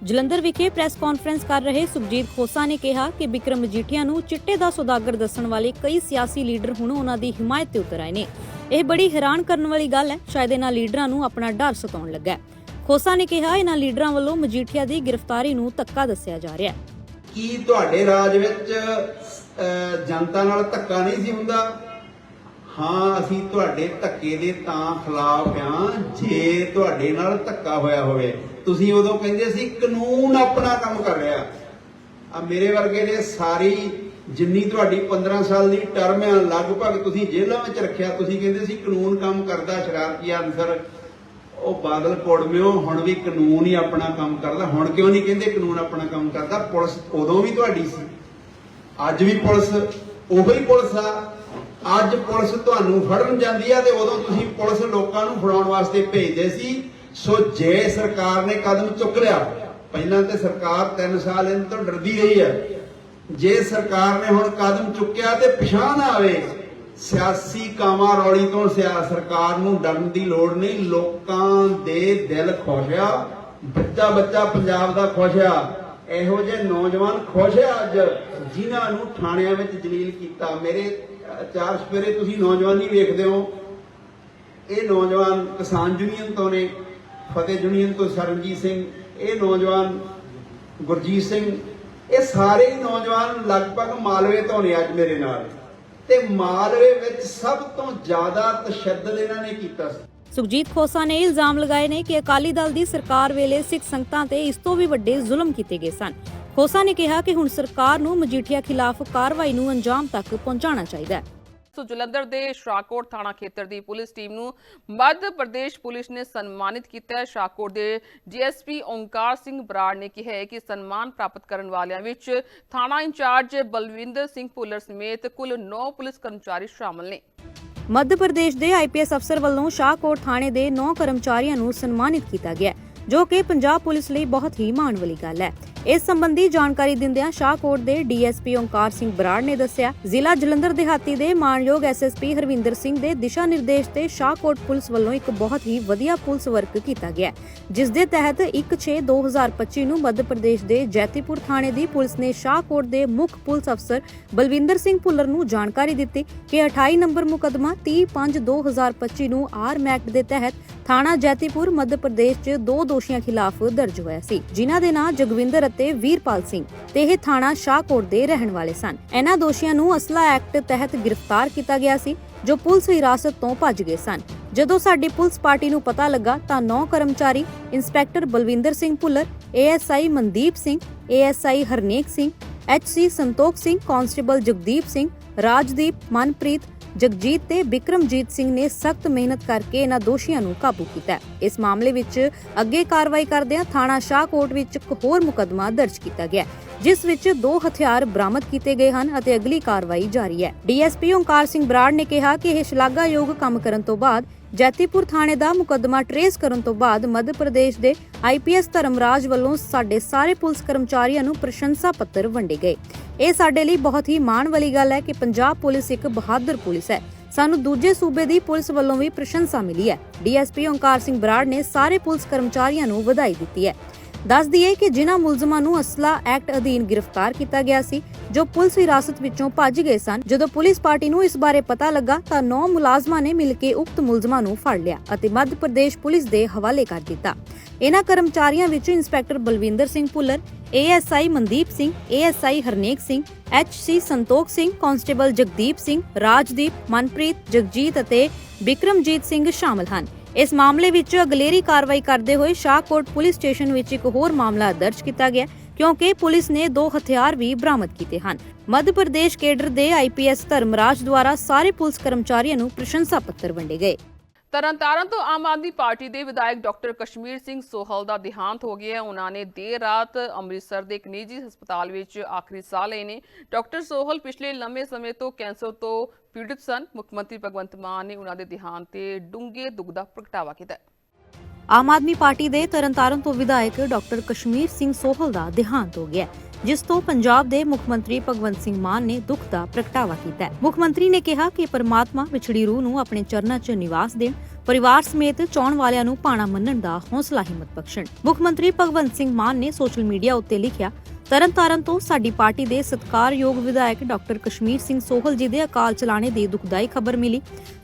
ਜਲੰਧਰ ਵਿਖੇ ਪ੍ਰੈਸ ਕਾਨਫਰੰਸ ਕਰ ਰਹੇ ਸੁਖਜੀਤ ਖੋਸਾ ਨੇ ਕਿਹਾ ਕਿ ਵਿਕਰਮ ਮਜੀਠੀਆ ਨੂੰ ਚਿੱਟੇ ਦਾ ਸੌਦਾਗਰ ਦੱਸਣ ਵਾਲੇ ਕਈ ਸਿਆਸੀ ਲੀਡਰ ਹੁਣ ਉਹਨਾਂ ਦੀ ਹਮਾਇਤ ਤੇ ਉਤਰ ਆਏ ਨੇ। ਇਹ ਬੜੀ ਹੈਰਾਨ ਕਰਨ ਵਾਲੀ ਗੱਲ ਹੈ। ਸ਼ਾਇਦ ਇਹਨਾਂ ਲੀਡਰਾਂ ਨੂੰ ਆਪਣਾ ਡਰ ਸਤਾਉਣ ਲੱਗਾ ਹੈ। ਖੋਸਾ ਨੇ ਕਿਹਾ ਇਹਨਾਂ ਲੀਡਰਾਂ ਵੱਲੋਂ ਮਜੀਠੀਆ ਦੀ ਗ੍ਰਿਫਤਾਰੀ ਨੂੰ ਧੱਕਾ ਦੱਸਿਆ ਜਾ ਰਿਹਾ ਹੈ। ਕੀ ਤੁਹਾਡੇ ਰਾਜ ਵਿੱਚ ਜਨਤਾ ਨਾਲ ਧੱਕਾ ਨਹੀਂ ਸੀ ਹੁੰਦਾ? ਹਾਂ, ਅਸੀਂ ਤੁਹਾਡੇ ਧੱਕੇ ਦੇ ਤਾਂ ਖਿਲਾਫ ਆ ਜੇ ਤੁਹਾਡੇ ਨਾਲ ਧੱਕਾ ਹੋਇਆ ਹੋਵੇ। ਤੁਸੀਂ ਉਦੋਂ ਕਹਿੰਦੇ ਸੀ, ਕਾਨੂੰਨ ਆਪਣਾ ਕੰਮ ਕਰ ਰਿਹਾ। ਆ ਮੇਰੇ ਵਰਗੇ ਨੇ ਸਾਰੀ ਜਿੰਨੀ ਤੁਹਾਡੀ 15 ਸਾਲ ਦੀ ਟਰਮ ਆ ਲਗਭਗ ਤੁਸੀਂ ਜੇਲ੍ਹਾਂ ਵਿੱਚ ਰੱਖਿਆ, ਤੁਸੀਂ ਕਹਿੰਦੇ ਸੀ ਕਾਨੂੰਨ ਕੰਮ ਕਰਦਾ ਸ਼ਰਾਰਤੀ ਅਨਸਰ ਉਹ ਬਾਦਲ ਕੋੜਮਿਓ ਹੁਣ ਵੀ ਕਾਨੂੰਨ ਹੀ ਆਪਣਾ ਕੰਮ ਕਰਦਾ। ਹੁਣ ਕਿਉਂ ਨਹੀਂ ਕਹਿੰਦੇ ਕਾਨੂੰਨ ਆਪਣਾ ਕੰਮ ਕਰਦਾ? ਪੁਲਿਸ ਉਦੋਂ ਵੀ ਤੁਹਾਡੀ ਸੀ। ਅੱਜ ਵੀ ਪੁਲਿਸ, ਉਹੋ ਹੀ ਪੁਲਿਸ ਆ। ਅੱਜ ਪੁਲਿਸ ਤੁਹਾਨੂੰ ਫੜਨ ਜਾਂਦੀ ਆ ਤੇ ਉਦੋਂ ਤੁਸੀਂ ਪੁਲਿਸ ਲੋਕਾਂ ਨੂੰ ਫੜਾਉਣ ਵਾਸਤੇ ਭੇਜਦੇ ਸੀ। ਸੋ ਜੇ ਸਰਕਾਰ ਨੇ ਕਦਮ ਚੁੱਕ ਲਿਆ, ਪਹਿਲਾਂ ਤੇ ਸਰਕਾਰ 3 ਸਾਲ ਇਹਨਾਂ ਤੋਂ ਡਰਦੀ ਰਹੀ ਹੈ ਜੇ ਸਰਕਾਰ ਨੇ ਹੁਣ ਕਦਮ ਚੁੱਕਿਆ ਤੇ ਪਛਾਣ ਆਵੇ ਸਿਆਸੀ ਕਾਮਾਂ ਰੌਲੀ ਤੋਂ ਸਿਆ, ਸਰਕਾਰ ਨੂੰ ਡਰਨ ਦੀ ਲੋੜ ਨਹੀਂ। ਲੋਕਾਂ ਦੇ ਦਿਲ ਖੁਸ਼ ਬੱਚਾ ਬੱਚਾ ਪੰਜਾਬ ਦਾ ਖੁਸ਼ ਇਹੋ ਜਿਹੇ ਨੌਜਵਾਨ ਖੁਸ਼ ਆ ਅੱਜ, ਜਿਨ੍ਹਾਂ ਨੂੰ ਥਾਣਿਆਂ ਵਿੱਚ ਜਲੀਲ ਕੀਤਾ। ਮੇਰੇ ਚਾਰ ਸਪੇਰੇ ਤੁਸੀਂ ਨੌਜਵਾਨੀ ਵੇਖਦੇ ਹੋ। ਇਹ ਨੌਜਵਾਨ ਕਿਸਾਨ ਯੂਨੀਅਨ ਤੋਂ ਨੇ, ਫਤਿਹ ਯੂਨੀਅਨ ਤੋਂ ਸਰਨਜੀਤ ਸਿੰਘ। ਇਹ ਨੌਜਵਾਨ ਗੁਰਜੀਤ ਸਿੰਘ। ਇਹ ਸਾਰੇ ਨੌਜਵਾਨ ਲਗਭਗ ਮਾਲਵੇ ਤੋਂ ਨੇ ਅੱਜ ਮੇਰੇ ਨਾਲ। ਤੇ ਮਾਲਵੇ ਵਿੱਚ ਸਭ ਤੋਂ ਜ਼ਿਆਦਾ ਤਸ਼ੱਦਦ ਇਹਨਾਂ ਨੇ ਕੀਤਾ ਸੀ। ਸੁਖਜੀਤ ਖੋਸਾ ਨੇ ਇਲਜ਼ਾਮ ਲਗਾਏ ਨੇ ਕਿ ਅਕਾਲੀ ਦਲ ਦੀ ਸਰਕਾਰ ਵੇਲੇ ਸਿੱਖ ਸੰਗਤਾਂ ਤੇ ਇਸ ਤੋਂ ਵੀ ਵੱਡੇ ਜ਼ੁਲਮ ਕੀਤੇ ਗਏ ਸਨ। ਖੋਸਾ ਨੇ ਕਿਹਾ ਕਿ ਹੁਣ ਸਰਕਾਰ ਨੂੰ ਮਜੀਠੀਆ ਖਿਲਾਫ ਕਾਰਵਾਈ ਨੂੰ ਅੰਜਾਮ ਤੱਕ ਪਹੁੰਚਾਉਣਾ ਚਾਹੀਦਾ ਹੈ। ਸੋ ਜਲੰਧਰ ਦੇ ਸ਼ਾਹਕੋਟ ਥਾਣਾ ਖੇਤਰ ਦੀ ਪੁਲਿਸ ਟੀਮ ਨੂੰ ਮੱਧ ਪ੍ਰਦੇਸ਼ ਪੁਲਿਸ ਨੇ ਸਨਮਾਨਿਤ ਕੀਤਾ। ਹੈ ਸ਼ਾਹਕੋਟ ਦੇ ਡੀਐਸਪੀ ਓਂਕਾਰ ਸਿੰਘ ਬਰਾੜ ਨੇ ਕਿਹਾ ਹੈ ਕਿ ਸਨਮਾਨ ਪ੍ਰਾਪਤ ਕਰਨ ਵਾਲਿਆਂ ਵਿੱਚ ਥਾਣਾ ਇੰਚਾਰਜ ਬਲਵਿੰਦਰ ਸਿੰਘ ਭੁੱਲਰ ਸਮੇਤ ਕੁੱਲ 9 ਪੁਲਿਸ ਕਰਮਚਾਰੀ ਸ਼ਾਮਲ ਨੇ। ਮੱਧ ਪ੍ਰਦੇਸ਼ ਦੇ ਆਈਪੀਐਸ ਅਫਸਰ ਵੱਲੋਂ ਸ਼ਾਹਕੋਟ ਥਾਣੇ ਦੇ 9 ਕਰਮਚਾਰੀਆਂ ਨੂੰ ਸਨਮਾਨਿਤ ਕੀਤਾ ਗਿਆ, ਜੋ ਕਿ ਪੰਜਾਬ ਪੁਲਿਸ ਲਈ ਬਹੁਤ ਹੀ ਮਾਣ ਵਾਲੀ ਗੱਲ ਹੈ। ਇਸ ਸੰਬੰਧੀ ਜਾਣਕਾਰੀ ਦਿੰਦਿਆਂ ਸ਼ਾਹਕੋਟ ਦੇ ਡੀਐਸਪੀ ਓਂਕਾਰ ਸਿੰਘ ਬਰਾੜ ਨੇ ਦੱਸਿਆ, ਜ਼ਿਲ੍ਹਾ ਜਲੰਧਰ ਦਿਹਾਤੀ ਦੇ ਮਾਨਯੋਗ ਐਸਐਸਪੀ ਹਰਵਿੰਦਰ ਸਿੰਘ ਦੇ ਦਿਸ਼ਾ ਨਿਰਦੇਸ਼ ਤੇ ਸ਼ਾਹਕੋਟ ਪੁਲਿਸ ਵੱਲੋਂ ਇੱਕ ਬਹੁਤ ਹੀ ਵਧੀਆ ਪੁਲਿਸ ਵਰਕ ਕੀਤਾ ਗਿਆ ਜਿਸ ਦੇ ਤਹਿਤ 1/6/2025 ਨੂੰ ਮੱਧ ਪ੍ਰਦੇਸ਼ ਦੇ ਜੈਤੀਪੁਰ ਥਾਣੇ ਦੀ ਪੁਲਿਸ ਨੇ ਸ਼ਾਹਕੋਟ ਦੇ ਮੁੱਖ ਪੁਲਿਸ ਅਫਸਰ ਬਲਵਿੰਦਰ ਸਿੰਘ ਭੁੱਲਰ ਨੂੰ ਜਾਣਕਾਰੀ ਦਿੱਤੀ ਕਿ 28 ਨੰਬਰ ਮੁਕਦਮਾ 30/5/2025 ਨੂੰ ਆਰਮ ਐਕਟ ਦੇ ਤਹਿਤ ਥਾਣਾ ਜੈਤੀਪੁਰ, ਮੱਧ ਪ੍ਰਦੇਸ਼ 'ਚ ਦੋ ਦੋਸ਼ੀਆਂ ਖਿਲਾਫ ਦਰਜ ਹੋਇਆ ਸੀ, ਜਿਨ੍ਹਾਂ ਦੇ ਨਾਂ ਜਗਵਿੰਦਰ ਅਤੇ ਵੀਰਪਾਲ ਸਿੰਘ ਤੇ ਇਹ ਥਾਣਾ ਸ਼ਾਹਕੋਟ ਦੇ ਰਹਿਣ ਵਾਲੇ ਸਨ। ਇਹਨਾਂ ਦੋਸ਼ੀਆਂ ਨੂੰ ਅਸਲਾ ਐਕਟ ਤਹਿਤ ਗ੍ਰਿਫਤਾਰ ਕੀਤਾ ਗਿਆ ਸੀ, ਜੋ ਪੁਲਿਸ ਹਿਰਾਸਤ ਤੋਂ ਭੱਜ ਗਏ ਸਨ। ਜਦੋਂ ਸਾਡੀ ਪੁਲਿਸ ਪਾਰਟੀ ਨੂੰ ਪਤਾ ਲੱਗਾ ਤਾਂ ਨੌ ਕਰਮਚਾਰੀ, inspector Balwinder Singh Bhullar, ASI Mandeep Singh, ASI Harnek Singh, HC Santokh Singh, constable Jagdeep Singh, Rajdeep, Manpreet Jagjit ਤੇ ਵਿਕਰਮਜੀਤ ਸਿੰਘ ਨੇ ਸਖਤ ਮਿਹਨਤ ਕਰਕੇ ਇਹਨਾਂ ਦੋਸ਼ੀਆਂ ਨੂੰ ਕਾਬੂ ਕੀਤਾ ਇਸ ਮਾਮਲੇ ਵਿੱਚ ਅੱਗੇ ਕਾਰਵਾਈ ਕਰਦਿਆਂ ਥਾਣਾ ਸ਼ਾਹਕੋਟ ਵਿੱਚ ਇੱਕ ਹੋਰ ਮੁਕਦਮਾ ਦਰਜ ਕੀਤਾ ਗਿਆ ਜਿਸ ਵਿੱਚ ਦੋ ਹਥਿਆਰ ਬਰਾਮਦ ਕੀਤੇ ਗਏ ਹਨ ਅਤੇ ਅਗਲੀ ਕਾਰਵਾਈ ਜਾਰੀ ਹੈ। ਡੀਐਸਪੀ ਓਂਕਾਰ ਸਿੰਘ ਬਰਾੜ ਨੇ ਕਿਹਾ ਕਿ ਇਹ ਸ਼ਲਾਘਾਯੋਗ ਕੰਮ ਕਰਨ ਤੋਂ ਬਾਅਦ ਜੈਤੀਪੁਰ ਥਾਣੇ ਦਾ ਮੁਕੱਦਮਾ ਟਰੇਸ ਕਰਨ ਤੋਂ ਬਾਅਦ ਮੱਧ ਪ੍ਰਦੇਸ਼ ਦੇ ਆਈਪੀਐਸ ਧਰਮਰਾਜ ਵੱਲੋਂ ਸਾਡੇ ਸਾਰੇ ਪੁਲਿਸ ਕਰਮਚਾਰੀਆਂ ਨੂੰ ਪ੍ਰਸ਼ੰਸਾ ਪੱਤਰ ਵੰਡੇ ਗਏ। ਇਹ ਸਾਡੇ ਲਈ ਬਹੁਤ ਹੀ ਮਾਣ ਵਾਲੀ ਗੱਲ ਹੈ ਕਿ ਪੰਜਾਬ ਪੁਲਿਸ ਇੱਕ ਬਹਾਦਰ ਪੁਲਿਸ ਹੈ। ਸਾਨੂੰ ਦੂਜੇ ਸੂਬੇ ਦੀ ਪੁਲਿਸ ਵੱਲੋਂ ਵੀ ਪ੍ਰਸ਼ੰਸਾ ਮਿਲੀ ਹੈ। ਡੀਐਸਪੀ ਓਂਕਾਰ ਸਿੰਘ ਬਰਾੜ ਨੇ ਸਾਰੇ ਪੁਲਿਸ ਕਰਮਚਾਰੀਆਂ ਨੂੰ ਵਧਾਈ ਦਿੱਤੀ ਹੈ। ਦੱਸ ਦਈਏ ਕਿ ਜਿਨ੍ਹਾਂ ਮੁਲਜ਼ਮਾਂ ਨੂੰ ਅਸਲਾ ਐਕਟ ਅਧੀਨ ਗ੍ਰਿਫਤਾਰ ਕੀਤਾ ਗਿਆ ਸੀ, ਜੋ ਪੁਲਿਸ ਹਿਰਾਸਤ ਵਿੱਚੋਂ ਭੱਜ ਗਏ ਸਨ, ਜਦੋਂ ਪੁਲਿਸ ਪਾਰਟੀ ਨੂੰ ਇਸ ਬਾਰੇ ਪਤਾ ਲੱਗਾ, ਤਾਂ 9 ਮੁਲਾਜ਼ਮਾਂ ਨੇ ਮਿਲ ਕੇ ਉਕਤ ਮੁਲਜ਼ਮਾਂ ਨੂੰ ਫੜ ਲਿਆ ਅਤੇ ਮੱਧ ਪ੍ਰਦੇਸ਼ ਪੁਲਿਸ ਦੇ ਹਵਾਲੇ ਕਰ ਦਿੱਤਾ। ਇਹਨਾਂ ਕਰਮਚਾਰੀਆਂ ਵਿੱਚ inspector Balwinder Singh Bhullar, ASI Mandeep Singh, ASI Harnek Singh, HC Santokh Singh, constable Jagdeep Singh, Rajdeep, Manpreet, Jagjit ਅਤੇ ਵਿਕਰਮਜੀਤ ਸਿੰਘ ਸ਼ਾਮਲ ਹਨ। ਇਸ ਮਾਮਲੇ ਵਿੱਚ ਅਗਲੇਰੀ ਕਾਰਵਾਈ ਕਰਦੇ ਹੋਏ ਸ਼ਾਹਕੋਟ ਪੁਲਿਸ ਸਟੇਸ਼ਨ ਵਿੱਚ ਇੱਕ ਹੋਰ ਮਾਮਲਾ ਦਰਜ ਕੀਤਾ ਗਿਆ, ਕਿਉਂਕਿ ਪੁਲਿਸ ਨੇ ਦੋ ਹਥਿਆਰ ਵੀ ਬਰਾਮਦ ਕੀਤੇ ਹਨ। ਮੱਧ ਪ੍ਰਦੇਸ਼ ਕੇਡਰ ਦੇ ਆਈਪੀਐਸ ਧਰਮਰਾਜ ਦੁਆਰਾ ਸਾਰੇ ਪੁਲਿਸ ਕਰਮਚਾਰੀਆਂ ਨੂੰ ਪ੍ਰਸ਼ੰਸਾ ਪੱਤਰ ਵੰਡੇ ਗਏ। ਤਰਨਤਾਰਨ ਤੋਂ ਆਮ ਆਦਮੀ ਪਾਰਟੀ ਦੇ ਵਿਧਾਇਕ ਡਾਕਟਰ ਕਸ਼ਮੀਰ ਸਿੰਘ ਸੋਹਲ ਦਾ ਦੇਹਾਂਤ ਹੋ ਗਿਆ ਉਹਨਾਂ ਨੇ ਦੇਰ ਰਾਤ ਅੰਮ੍ਰਿਤਸਰ ਦੇ ਇੱਕ ਨਿੱਜੀ ਹਸਪਤਾਲ ਵਿੱਚ ਆਖਰੀ ਸਾਹ ਲਏ ਨੇ। ਡਾਕਟਰ ਸੋਹਲ ਪਿਛਲੇ ਲੰਮੇ ਸਮੇਂ ਤੋਂ ਕੈਂਸਰ ਤੋਂ ਪੀੜਤ ਸਨ। ਮੁੱਖ ਮੰਤਰੀ ਭਗਵੰਤ ਮਾਨ ਨੇ ਉਹਨਾਂ ਦੇ ਦੇਹਾਂਤ ਤੇ ਡੂੰਘੇ ਦੁੱਖ ਦਾ ਪ੍ਰਗਟਾਵਾ ਕੀਤਾ ਆਮ ਆਦਮੀ ਪਾਰਟੀ ਦੇ ਤਰਨਤਾਰਨ ਤੋਂ ਵਿਧਾਇਕ ਡਾਕਟਰ ਕਸ਼ਮੀਰ ਸਿੰਘ ਸੋਹਲ ਦਾ ਦੇਹਾਂਤ ਹੋ ਗਿਆ ਜਿਸ ਤੋਂ ਪੰਜਾਬ ਦੇ ਮੁੱਖ ਮੰਤਰੀ ਭਗਵੰਤ ਸਿੰਘ ਮਾਨ ਨੇ ਦੁੱਖ ਦਾ ਪ੍ਰਗਟਾਵਾ ਕੀਤਾ ਮੁੱਖ ਮੰਤਰੀ ਨੇ ਕਿਹਾ ਕਿ ਪਰਮਾਤਮਾ ਵਿਛੜੀ ਰੂਹ ਨੂੰ ਆਪਣੇ ਚਰਨਾਂ 'ਚ ਨਿਵਾਸ ਦੇਣ, ਪਰਿਵਾਰ ਸਮੇਤ ਚਾਉਣ ਵਾਲਿਆਂ ਨੂੰ ਪਾਣਾ ਮੰਨਣ ਦਾ ਹੌਸਲਾ ਹਿੰਮਤ ਬਖਸ਼ਣ। ਮੁੱਖ ਮੰਤਰੀ ਭਗਵੰਤ ਸਿੰਘ ਮਾਨ ਨੇ ਸੋਸ਼ਲ ਮੀਡੀਆ ਉੱਤੇ ਲਿਖਿਆ, ਤਰਨਤਾਰਨ ਤੋਂ ਸਾਡੀ ਪਾਰਟੀ ਦੇ ਸਤਿਕਾਰਯੋਗ ਵਿਧਾਇਕ ਡਾਕਟਰ ਕਸ਼ਮੀਰ ਸਿੰਘ ਸੋਹਲ ਜੀ ਦੇ ਅਕਾਲ ਚਲਾਣੇ ਦੀ ਦੁਖਦਾਈ ਖਬਰ ਮਿਲੀ।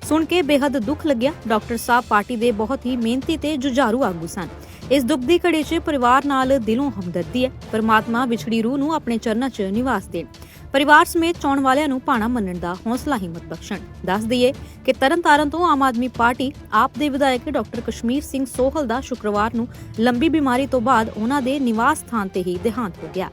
ਸੁਣ ਕੇ ਬੇहद ਦੁੱਖ ਲੱਗਿਆ, ਡਾਕਟਰ ਸਾਹਿਬ ਪਾਰਟੀ ਦੇ ਬਹੁਤ ਹੀ ਮਿਹਨਤੀ ਤੇ ਜੁਝਾਰੂ ਆਗੂ ਸਨ। ਇਸ ਦੁੱਖ ਦੀ ਘੜੀ 'ਚ ਪਰਿਵਾਰ ਨਾਲ ਦਿਲੋਂ ਹਮਦਰਦੀ ਹੈ। ਪਰਮਾਤਮਾ ਵਿਛੜੀ ਰੂਹ ਨੂੰ ਆਪਣੇ ਚਰਨਾਂ 'ਚ ਨਿਵਾਸ ਦੇਣ। ਪਰਿਵਾਰ ਸਮੇਤ ਚਾਉਣ ਵਾਲਿਆਂ ਨੂੰ ਪਾਣਾ ਮੰਨਣ ਦਾ ਹੌਸਲਾ ਹਿੰਮਤ ਬਖਸ਼ਣ। ਦੱਸ ਦਈਏ ਕਿ ਤਰਨਤਾਰਨ ਤੋਂ ਆਮ ਆਦਮੀ ਪਾਰਟੀ ਆਪ ਦੇ ਵਿਧਾਇਕ ਡਾਕਟਰ ਕਸ਼ਮੀਰ ਸਿੰਘ ਸੋਹਲ ਦਾ ਸ਼ੁੱਕਰਵਾਰ ਨੂੰ ਲੰਬੀ ਬਿਮਾਰੀ ਤੋਂ ਬਾਅਦ ਉਹਨਾਂ ਦੇ ਨਿਵਾਸ ਸਥਾਨ ਤੇ ਹੀ ਦੇਹਾਂਤ ਹੋ ਗਿਆ।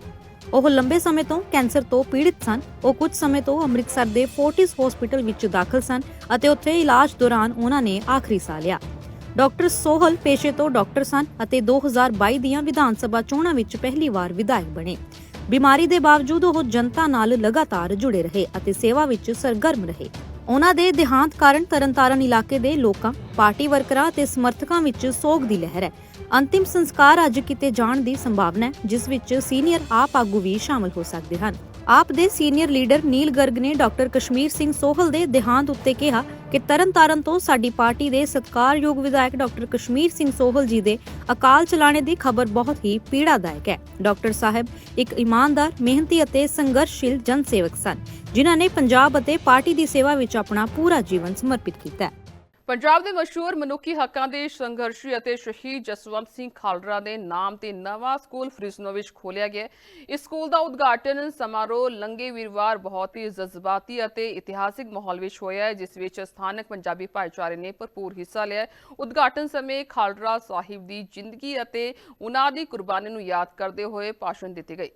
ਉਹ ਲੰਬੇ ਸਮੇਂ ਤੋਂ ਕੈਂਸਰ ਤੋਂ ਪੀੜਿਤ ਸਨ। ਉਹ ਕੁਝ ਸਮੇਂ ਤੋਂ ਅੰਮ੍ਰਿਤਸਰ ਦੇ ਫੋਰਟਿਸ ਹਸਪੀਟਲ ਵਿੱਚ ਦਾਖਲ ਸਨ ਅਤੇ ਉੱਥੇ ਇਲਾਜ ਦੌਰਾਨ ਉਹਨਾਂ ਨੇ ਆਖਰੀ ਸਾਹ ਲਿਆ। ਡਾਕਟਰ ਸੋਹਲ ਪੇਸ਼ੇ ਤੋਂ ਡਾਕਟਰ ਸਨ ਅਤੇ 2022 ਦੀਆਂ ਵਿਧਾਨ ਸਭਾ ਚੋਣਾਂ ਵਿੱਚ ਪਹਿਲੀ ਵਾਰ ਵਿਧਾਇਕ ਬਣੇ। ਬਿਮਾਰੀ ਦੇ ਬਾਵਜੂਦ ਉਹ ਜਨਤਾ ਨਾਲ ਲਗਾਤਾਰ ਜੁੜੇ ਰਹੇ ਅਤੇ ਸੇਵਾ ਵਿੱਚ ਸਰਗਰਮ ਰਹੇ। ਉਹਨਾਂ ਦੇ ਦੇਹਾਂਤ ਕਾਰਨ ਤਰਨਤਾਰਨ ਇਲਾਕੇ ਦੇ ਲੋਕਾਂ, ਪਾਰਟੀ ਵਰਕਰਾਂ ਅਤੇ ਸਮਰਥਕਾਂ ਵਿੱਚ ਸੋਗ ਦੀ ਲਹਿਰ ਹੈ। ਅੰਤਿਮ ਸੰਸਕਾਰ ਅੱਜ ਕੀਤੇ ਜਾਣ ਦੀ ਸੰਭਾਵਨਾ ਹੈ, ਜਿਸ ਵਿੱਚ ਸੀਨੀਅਰ ਆਪ ਆਗੂ ਵੀ ਸ਼ਾਮਲ ਹੋ ਸਕਦੇ ਹਨ। ਆਪ ਦੇ ਸੀਨੀਅਰ ਲੀਡਰ ਨੀਲ ਗਰਗ ਨੇ ਡਾਕਟਰ ਕਸ਼ਮੀਰ ਸਿੰਘ ਸੋਹਲ ਦੇ ਦੇਹਾਂਤ ਉੱਤੇ ਕਿਹਾ ਕਿ ਤਰਨਤਾਰਨ ਤੋਂ ਸਾਡੀ ਪਾਰਟੀ ਦੇ ਸਤਿਕਾਰਯੋਗ ਵਿਧਾਇਕ ਡਾਕਟਰ ਕਸ਼ਮੀਰ ਸਿੰਘ ਸੋਹਲ ਜੀ ਦੇ ਅਕਾਲ ਚਲਾਣੇ ਦੀ ਖਬਰ ਬਹੁਤ ਹੀ ਪੀੜਾਦਾਇਕ ਹੈ। ਡਾਕਟਰ ਸਾਹਿਬ ਇੱਕ ਇਮਾਨਦਾਰ, ਮਿਹਨਤੀ ਅਤੇ ਸੰਘਰਸ਼ੀਲ ਜਨ ਸੇਵਕ ਸਨ, ਜਿਨ੍ਹਾਂ ਨੇ ਪੰਜਾਬ ਅਤੇ ਪਾਰਟੀ ਦੀ ਸੇਵਾ ਵਿੱਚ ਆਪਣਾ ਪੂਰਾ ਜੀਵਨ ਸਮਰਪਿਤ ਕੀਤਾ ਹੈ। ਪੰਜਾਬ ਦੇ ਮਸ਼ਹੂਰ ਮਨੁੱਖੀ ਹੱਕਾਂ ਦੇ ਸੰਘਰਸ਼ੀ ਅਤੇ ਸ਼ਹੀਦ ਜਸਵੰਤ ਸਿੰਘ ਖਾਲੜਾ ਦੇ ਨਾਮ ਤੇ ਨਵਾਂ ਸਕੂਲ ਫ੍ਰਿਜ਼ਨੋ ਵਿੱਚ ਖੋਲ੍ਹਿਆ ਗਿਆ ਇਸ ਸਕੂਲ ਦਾ ਉਦਘਾਟਨ ਸਮਾਰੋਹ ਲੰਗੇ ਵੀਰਵਾਰ ਬਹੁਤ ਹੀ ਜਜ਼ਬਾਤੀ ਅਤੇ ਇਤਿਹਾਸਿਕ ਮਾਹੌਲ ਵਿੱਚ ਹੋਇਆ ਹੈ, ਜਿਸ ਵਿੱਚ ਸਥਾਨਕ ਪੰਜਾਬੀ ਭਾਈਚਾਰੇ ਨੇ ਭਰਪੂਰ ਹਿੱਸਾ ਲਿਆ ਉਦਘਾਟਨ ਸਮੇਂ ਖਾਲੜਾ ਸਾਹਿਬ ਦੀ ਜ਼ਿੰਦਗੀ ਅਤੇ ਉਹਨਾਂ ਦੀ ਕੁਰਬਾਨੀ ਨੂੰ ਯਾਦ ਕਰਦੇ ਹੋਏ ਭਾਸ਼ਣ ਦਿੱਤੇ ਗਏ।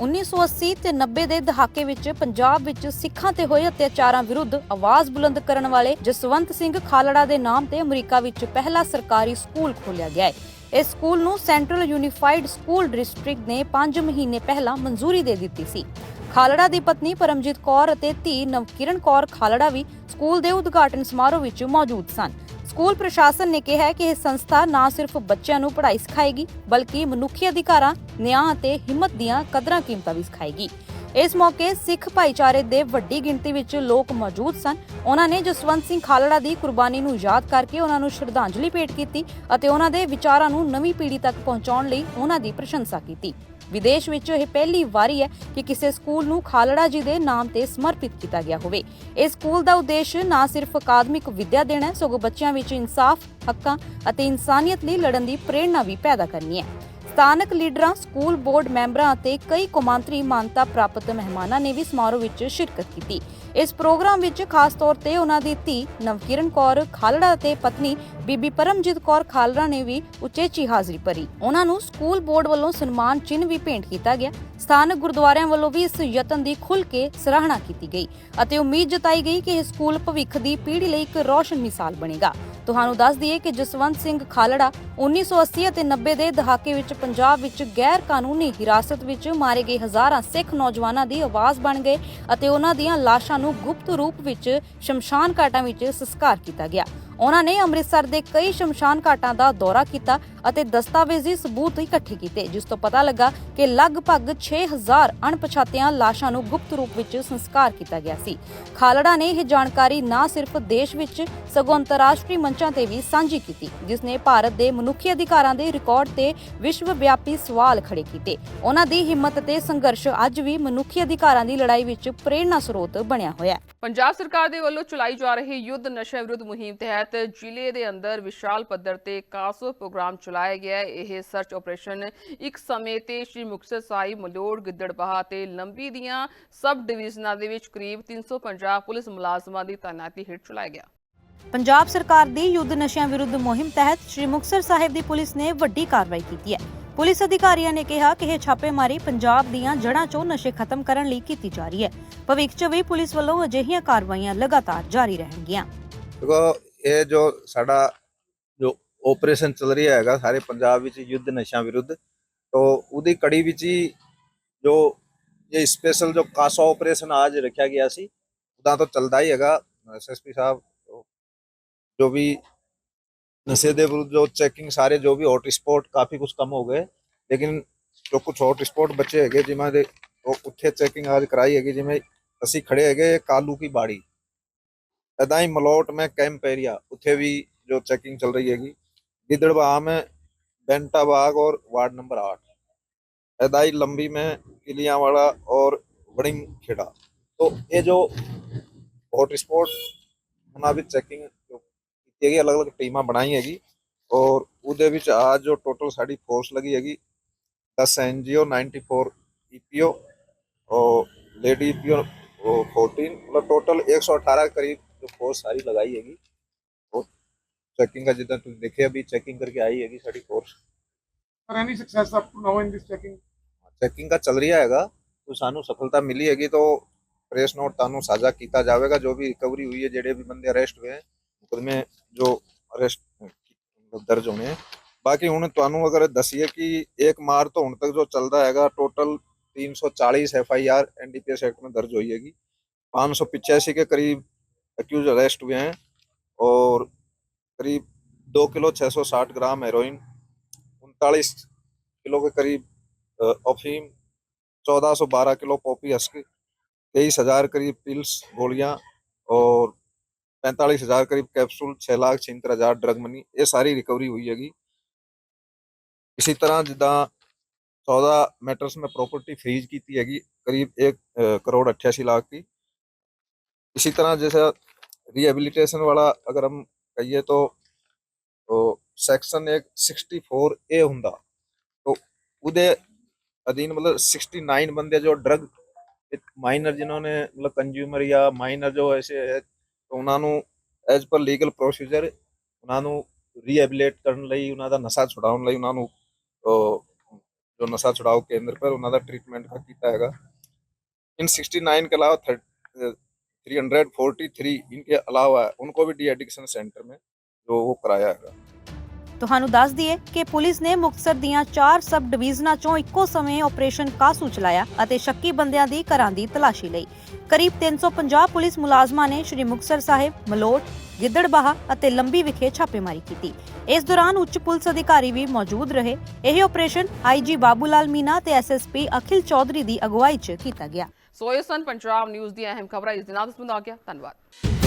1980 ਤੇ 90 ਦੇ ਦਹਾਕੇ ਵਿੱਚ ਪੰਜਾਬ ਵਿੱਚ ਸਿੱਖਾਂ ਤੇ ਹੋਏ ਅਤਿਆਚਾਰਾਂ ਵਿਰੁੱਧ ਆਵਾਜ਼ ਬੁਲੰਦ ਕਰਨ ਵਾਲੇ ਜਸਵੰਤ ਸਿੰਘ ਖਾਲੜਾ ਦੇ ਨਾਮ ਤੇ ਅਮਰੀਕਾ ਵਿੱਚ ਪਹਿਲਾ ਸਰਕਾਰੀ ਸਕੂਲ ਖੋਲ੍ਹਿਆ ਗਿਆ ਹੈ। ਇਸ ਸਕੂਲ ਨੂੰ ਸੈਂਟਰਲ ਯੂਨੀਫਾਈਡ ਸਕੂਲ ਡਿਸਟ੍ਰਿਕਟ ਨੇ 5 ਮਹੀਨੇ ਪਹਿਲਾਂ ਮਨਜ਼ੂਰੀ ਦੇ ਦਿੱਤੀ ਸੀ। ਖਾਲੜਾ ਦੀ ਪਤਨੀ ਪਰਮਜੀਤ ਕੌਰ ਅਤੇ ਧੀ ਨਵਕਿਰਨ ਕੌਰ ਖਾਲੜਾ ਵੀ ਸਕੂਲ ਦੇ ਉਦਘਾਟਨ ਸਮਾਰੋਹ ਵਿੱਚ ਮੌਜੂਦ ਸਨ। ਸਕੂਲ ਪ੍ਰਸ਼ਾਸਨ ਨੇ ਕਿਹਾ ਹੈ ਕਿ ਇਹ ਸੰਸਥਾ ਨਾ ਸਿਰਫ ਬੱਚਿਆਂ ਨੂੰ ਪੜ੍ਹਾਈ ਸਿਖਾਏਗੀ ਬਲਕਿ ਮਨੁੱਖੀ ਅਧਿਕਾਰਾਂ, ਨਿਆਂ ਅਤੇ ਹਿੰਮਤ ਦੀਆਂ ਕਦਰਾਂ ਕੀਮਤਾਂ ਵੀ ਸਿਖਾਏਗੀ। ਇਸ ਮੌਕੇ ਸਿੱਖ ਭਾਈਚਾਰੇ ਦੇ ਵੱਡੀ ਗਿਣਤੀ ਵਿੱਚ ਲੋਕ ਮੌਜੂਦ ਸਨ। ਉਹਨਾਂ ਨੇ ਜਸਵੰਤ ਸਿੰਘ ਖਾਲੜਾ ਦੀ ਕੁਰਬਾਨੀ ਨੂੰ ਯਾਦ ਕਰਕੇ ਉਹਨਾਂ ਨੂੰ ਸ਼ਰਧਾਂਜਲੀ ਭੇਟ ਕੀਤੀ ਅਤੇ ਉਹਨਾਂ ਦੇ ਵਿਚਾਰਾਂ ਨੂੰ ਨਵੀਂ ਪੀੜ੍ਹੀ ਤੱਕ ਪਹੁੰਚਾਉਣ ਲਈ ਉਹਨਾਂ ਦੀ ਪ੍ਰਸ਼ੰਸਾ ਕੀਤੀ। ਵਿਦੇਸ਼ ਵਿੱਚ ਇਹ ਪਹਿਲੀ ਵਾਰੀ ਹੈ ਕਿ ਕਿਸੇ ਸਕੂਲ ਨੂੰ ਖਾਲੜਾ ਜੀ ਦੇ ਨਾਮ ਤੇ ਸਮਰਪਿਤ ਕੀਤਾ ਗਿਆ ਹੋਵੇ। ਇਸ ਸਕੂਲ ਦਾ ਉਦੇਸ਼ ਨਾ ਸਿਰਫ ਅਕਾਦਮਿਕ ਵਿੱਦਿਆ ਦੇਣਾ ਹੈ, ਸਗੋਂ ਬੱਚਿਆਂ ਵਿੱਚ ਇਨਸਾਫ, ਹੱਕਾਂ ਅਤੇ ਇਨਸਾਨੀਅਤ ਲਈ ਲੜਨ ਦੀ ਪ੍ਰੇਰਣਾ ਵੀ ਪੈਦਾ ਕਰਨੀ ਹੈ। ਸਥਾਨਕ ਲੀਡਰਾਂ, ਸਕੂਲ ਬੋਰਡ ਮੈਂਬਰਾਂ ਅਤੇ ਕਈ ਕੌਮਾਂਤਰੀ ਮਾਨਤਾ ਪ੍ਰਾਪਤ ਮਹਿਮਾਨਾਂ ਨੇ ਵੀ ਸਮਾਰੋਹ ਵਿੱਚ ਸ਼ਿਰਕਤ ਕੀਤੀ। ਇਸ ਪ੍ਰੋਗਰਾਮ ਵਿੱਚ ਖਾਸ ਤੌਰ ਤੇ ਉਹਨਾਂ ਦੀ ਧੀ ਨਵਕਿਰਨ ਕੌਰ ਖਾਲੜਾ ਅਤੇ ਪਤਨੀ ਬੀਬੀ ਪਰਮਜੀਤ ਕੌਰ ਖਾਲੜਾ ਨੇ ਵੀ ਉਚੇਚੀ ਹਾਜ਼ਰੀ ਭਰੀ। ਉਹਨਾਂ ਨੂੰ ਸਕੂਲ ਬੋਰਡ ਵੱਲੋਂ ਸਨਮਾਨ ਚਿੰਨ੍ਹ ਵੀ ਭੇਂਟ ਕੀਤਾ ਗਿਆ। ਸਥਾਨਕ ਗੁਰਦੁਆਰਿਆਂ ਵੱਲੋਂ ਵੀ ਇਸ ਯਤਨ ਦੀ ਖੁੱਲ੍ਹ ਕੇ ਸਰਾਹਨਾ ਕੀਤੀ ਗਈ ਅਤੇ ਉਮੀਦ ਜਤਾਈ ਗਈ ਕਿ ਇਹ ਸਕੂਲ ਭਵਿੱਖ ਦੀ ਪੀੜ੍ਹੀ ਲਈ ਇੱਕ ਰੌਸ਼ਨ ਮਿਸਾਲ ਬਣੇਗਾ। ਤੁਹਾਨੂੰ ਦੱਸ ਦਈਏ ਕਿ ਜਸਵੰਤ ਸਿੰਘ ਖਾਲੜਾ 1980 ਅਤੇ 90 ਦੇ ਦਹਾਕੇ ਵਿੱਚ ਪੰਜਾਬ ਵਿੱਚ ਗੈਰ ਕਾਨੂੰਨੀ ਹਿਰਾਸਤ ਵਿੱਚ ਮਾਰੇ ਗਏ ਹਜ਼ਾਰਾਂ ਸਿੱਖ ਨੌਜਵਾਨਾਂ ਦੀ ਆਵਾਜ਼ ਬਣ ਗਏ ਅਤੇ ਉਹਨਾਂ ਦੀਆਂ ਲਾਸ਼ਾਂ ਨੂੰ ਗੁਪਤ ਰੂਪ ਵਿੱਚ ਸ਼ਮਸ਼ਾਨ ਘਾਟਾਂ ਵਿੱਚ ਸੰਸਕਾਰ ਕੀਤਾ ਗਿਆ। ਉਹਨਾਂ ਨੇ ਅੰਮ੍ਰਿਤਸਰ ਦੇ ਕਈ ਸ਼ਮਸ਼ਾਨ ਘਾਟਾਂ ਦਾ ਦੌਰਾ ਕੀਤਾ ਅਤੇ ਦਸਤਾਵੇਜ਼ੀ ਸਬੂਤ ਇਕੱਠੇ ਕੀਤੇ, ਜਿਸ ਤੋਂ ਪਤਾ ਲੱਗਾ ਕਿ ਲਗਭਗ 6000 ਅਣਪਛਾਤਿਆਂ ਲਾਸ਼ਾਂ ਨੂੰ ਗੁਪਤ ਰੂਪ ਵਿੱਚ ਸੰਸਕਾਰ ਕੀਤਾ ਗਿਆ ਸੀ। ਖਾਲੜਾ ਨੇ ਇਹ ਜਾਣਕਾਰੀ ਨਾ ਸਿਰਫ ਦੇਸ਼ ਵਿੱਚ, ਸਗੋਂ ਅੰਤਰਰਾਸ਼ਟਰੀ ਮੰਚਾਂ ਤੇ ਵੀ ਸਾਂਝੀ ਕੀਤੀ, ਜਿਸ ਨੇ ਭਾਰਤ ਦੇ ਮਨੁੱਖੀ ਅਧਿਕਾਰਾਂ ਦੇ ਰਿਕਾਰਡ ਤੇ ਵਿਸ਼ਵ ਵਿਆਪੀ ਸਵਾਲ ਖੜੇ ਕੀਤੇ। ਉਹਨਾਂ ਦੀ ਹਿੰਮਤ ਤੇ ਸੰਘਰਸ਼ ਅੱਜ ਵੀ ਮਨੁੱਖੀ ਅਧਿਕਾਰਾਂ ਦੀ ਲੜਾਈ ਵਿੱਚ ਪ੍ਰੇਰਣਾ ਸਰੋਤ ਬਣਿਆ ਹੋਇਆ ਹੈ। ਪੰਜਾਬ ਸਰਕਾਰ ਦੇ ਵੱਲੋਂ ਚਲਾਈ ਜਾ ਰਹੀ ਯੁੱਧ ਨਸ਼ਾ ਵਿਰੁੱਧ ਮੁਹਿੰਮ ਤਹਿਤ ਜ਼ਿਲ੍ਹੇ ਦੇ ਅੰਦਰ ਵਿਸ਼ਾਲ ਪੱਧਰ ਤੇ ਕਾਸੋ ਪ੍ਰੋਗਰਾਮ ਚਲਾਇਆ ਗਿਆ ਹੈ। ਇਹ ਸਰਚ ਆਪਰੇਸ਼ਨ ਇੱਕ ਸਮੇਂ ਤੇ ਸ਼੍ਰੀ ਮੁਕਤਸਰ ਸਾਹਿਬ ਮਲੋੜ ਗਿੱਦੜਬਾਹਾ ਤੇ ਲੰਬੀ ਦੀਆਂ ਸਬ ਡਿਵੀਜ਼ਨਾਂ ਦੇ ਵਿੱਚ ਕਰੀਬ 350 ਪੁਲਿਸ ਮੁਲਾਜ਼ਮਾਂ ਦੀ ਤਾਇਨਾਤੀ ਹੇਠ ਚਲਾਇਆ ਗਿਆ। ਪੰਜਾਬ ਸਰਕਾਰ ਦੀ ਯੁੱਧ ਨਸ਼ਿਆਂ ਵਿਰੁੱਧ ਮੁਹਿੰਮ ਤਹਿਤ ਸ਼੍ਰੀ ਮੁਕਤਸਰ ਸਾਹਿਬ ਦੀ ਪੁਲਿਸ ਨੇ ਵੱਡੀ ਕਾਰਵਾਈ ਕੀਤੀ ਹੈ। ਪੁਲਿਸ ਅਧਿਕਾਰੀਆਂ ਨੇ ਕਿਹਾ ਕਿ ਇਹ ਛਾਪੇਮਾਰੀ ਪੰਜਾਬ ਦੀਆਂ ਜੜ੍ਹਾਂ 'ਚੋਂ ਨਸ਼ੇ ਖਤਮ ਕਰਨ ਲਈ ਕੀਤੀ ਜਾ ਰਹੀ ਹੈ। ਭਵਿੱਖ 'ਚ ਵੀ ਪੁਲਿਸ ਵੱਲੋਂ ਅਜਿਹੀਆਂ ਕਾਰਵਾਈਆਂ ਲਗਾਤਾਰ ਜਾਰੀ ਰਹਿਣਗੀਆਂ। ਦੇਖੋ ਇਹ ਜੋ ਸਾਡਾ ਆਪਰੇਸ਼ਨ ਚੱਲ ਰਿਹਾ ਹੈਗਾ ਸਾਰੇ ਪੰਜਾਬ ਵਿੱਚ ਯੁੱਧ ਨਸ਼ਾ ਵਿਰੁੱਧ ਤੋਂ ਉਹਦੀ ਕੜੀ ਵਿੱਚ ਹੀ ਜੋ ਇਹ ਸਪੈਸ਼ਲ ਜੋ ਕਾਸਾ ਆਪਰੇਸ਼ਨ ਅੱਜ ਰੱਖਿਆ ਗਿਆ ਸੀ ਉਦਾਂ ਤੋਂ ਚੱਲਦਾ ਹੀ ਹੈਗਾ ਐਸਐਸਪੀ ਸਾਹਿਬ ਜੋ ਵੀ ਨਸ਼ੇ ਦੇ ਵਿਰੁੱਧ ਜੋ ਚੈਕਿੰਗ ਸਾਰੇ ਜੋ ਵੀ ਹੌਟ ਸਪੌਟ ਕਾਫੀ ਕੁਝ ਕਮ ਹੋ ਗਏ ਲੇਕਿਨ ਜੋ ਕੁਝ ਹੌਟ ਸਪੌਟ ਬੱਚੇ ਹੈਗੇ ਜਿਨ੍ਹਾਂ ਦੇ ਉਹ ਉੱਥੇ ਚੈਕਿੰਗ ਅੱਜ ਕਰਾਈ ਹੈਗੀ ਜਿਵੇਂ ਅਸੀਂ ਖੜੇ ਹੈਗੇ ਕਾਲੂ ਕੀ ਬਾੜੀ ਇਦਾਂ ਹੀ ਮਲੋਟ में कैंप एरिया ਉੱਥੇ ਵੀ ਜੋ ਚੈਕਿੰਗ ਚੱਲ ਰਹੀ ਹੈਗੀ ਗਿੱਦੜਬਾਹ में बेंटा बाग और वार्ड नंबर आठ इदाई लंबी में इलियावाड़ा और बड़ी खेड़ा तो ये जो हॉट स्पॉट ਉਹਨਾਂ ਵਿੱਚ ਚੈਕਿੰਗ ਕੀਤੀ ਹੈਗੀ ਅਲੱਗ-ਅਲੱਗ ਟੀਮਾਂ ਬਣਾਈ ਹੈਗੀ ਔਰ ਉਹਦੇ ਵਿੱਚ ਆ ਜੋ ਟੋਟਲ ਸਾਡੀ ਫੋਰਸ ਲੱਗੀ ਹੈਗੀ 10 ਐਨਜੀਓ 94 ਈਪੀਓ और लेडी ईपीओ फोर्टीन मतलब टोटल 118 के करीब जो फोर्स सारी लगाई हैगी और चेकिंग का जितना तुम देखे अभी चेकिंग करके आई हैगी सारी force For any success up to now in this checking? Checking ਦਾ ਚੱਲ ਰਿਹਾ ਹੈਗਾ तो ਸਾਨੂੰ ਸਫਲਤਾ ਮਿਲੀ ਹੈਗੀ तो ਪ੍ਰੈਸ ਨੋਟ ਤੁਹਾਨੂੰ ਸਾਂਝਾ ਕੀਤਾ ਜਾਵੇਗਾ ਜੋ ਵੀ ਰਿਕਵਰੀ ਹੋਈ ਹੈ ਜਿਹੜੇ ਵੀ ਬੰਦੇ ਅਰੈਸਟ ਹੋਏ ਹੈ ਮੁਕਦਮੇ ਜੋ ਅਰੈਸਟ ਦਰਜ ਹੋਣੇ ਹੈ ਬਾਕੀ ਹੁਣ ਤੁਹਾਨੂੰ ਅਗਰ ਦਸੀਏ ਕਿ 1 ਮਾਰਚ ਤੋਂ ਹੁਣ ਤੱਕ ਜੋ ਚੱਲਦਾ ਹੈਗਾ total 340 F I R NDPS act में दर्ज हुई हैगी पाँच सौ पिचासी के करीब अक्यूज अरेस्ट हुए हैं और करीब दो किलो छः सौ साठ ग्राम हेरोइन उनतालीस किलो के करीब अफीम, चौदह सौ बारह किलो पॉपी हस्क, तेईस हज़ार करीब पिल्स गोलियाँ और पैंतालीस हज़ार करीब कैप्सूल छः लाख छिहत्तर हज़ार ड्रग मनी ये सारी रिकवरी हुई हैगी। इसी तरह जिदा 14 मैटर्स में प्रॉपर्टी फ्रीज की हैगी, करीब एक करोड़ अट्ठासी लाख की। इसी तरह जैसा रिहेबिलिटेशन वाला अगर हम कहिए ਤੋਂ तो सेक्शन एक सिक्सटी ਹੁੰਦਾ। ਤੋ ਉਹਦੇ ਅਧੀਨ ਮਤਲਬ 69 ਬੰਦੇ ਜੋ ਡਰਗ ਮਾਈਨਰ ਜਿਨ੍ਹਾਂ ਨੇ ਮਤਲਬ ਕੰਜ਼ਿਊਮਰ ਜਾਂ ਮਾਈਨਰ ਜੋ ਐਸੇ ਹੈ ਉਹਨਾਂ ਨੂੰ ਐਜ਼ ਪਰ ਲੀਗਲ ਪ੍ਰੋਸੀਜਰ ਉਹਨਾਂ ਨੂੰ ਰੀਹੈਬਿਲੇਟ ਕਰਨ ਲਈ, ਉਹਨਾਂ ਦਾ ਨਸ਼ਾ ਛੁਡਾਉਣ ਲਈ ਉਹਨਾਂ ਨੂੰ ਜੋ ਨਸ਼ਾ ਛੁਡਾਓ ਕੇਂਦਰ ਪਰ ਉਹਨਾਂ ਦਾ ਟ੍ਰੀਟਮੈਂਟ ਕੀਤਾ ਹੈਗਾ। ਇਨ 69 ਕੇ ਅਲਾਵਾ 343 इनके अलावा उनको भी डी एडिक्शन सेंटर में जो वो कराया ਤੁਹਾਨੂੰ ਦੱਸ ਦਈਏ ਕਿ ਪੁਲਿਸ ਨੇ ਮੁਕਤਸਰ ਦੀਆਂ 4 ਸਬ ਡਿਵੀਜ਼ਨਾਂ ਚੋਂ ਇੱਕੋ ਸਮੇਂ ਆਪਰੇਸ਼ਨ ਕਾਸੂ ਚਲਾਇਆ ਅਤੇ ਸ਼ੱਕੀ ਬੰਦਿਆਂ ਦੀ ਘਰਾਂ ਦੀ ਤਲਾਸ਼ੀ ਲਈ। ਕਰੀਬ 350 ਪੁਲਿਸ ਮੁਲਾਜ਼ਮਾਂ ਨੇ ਸ਼੍ਰੀ ਮੁਕਤਸਰ ਸਾਹਿਬ, ਮਲੋਟ, ਗਿੱਦੜਬਾਹਾ ਅਤੇ ਲੰਬੀ ਵਿਖੇ ਛਾਪੇਮਾਰੀ ਕੀਤੀ। ਇਸ ਦੌਰਾਨ ਉੱਚ ਪੁਲਿਸ ਅਧਿਕਾਰੀ ਵੀ ਮੌਜੂਦ ਰਹੇ। ਇਹ ਆਪਰੇਸ਼ਨ ਆਈਜੀ ਬਾਬੂ ਲਾਲ ਮੀਨਾ ਤੇ ਐਸਐਸਪੀ ਅਖਿਲ ਚੌਧਰੀ ਦੀ ਅਗਵਾਈ 'ਚ ਕੀਤਾ ਗਿਆ। ਸੋ ਇਹ ਸਨ ਪੰਜਾਬ ਨਿਊਜ਼ ਦੀਆਂ ਅਹਿਮ ਖਬਰਾਂ। ਇਸ ਦੇ ਨਾਲ ਆ ਗਿਆ। ਧੰਨਵਾਦ।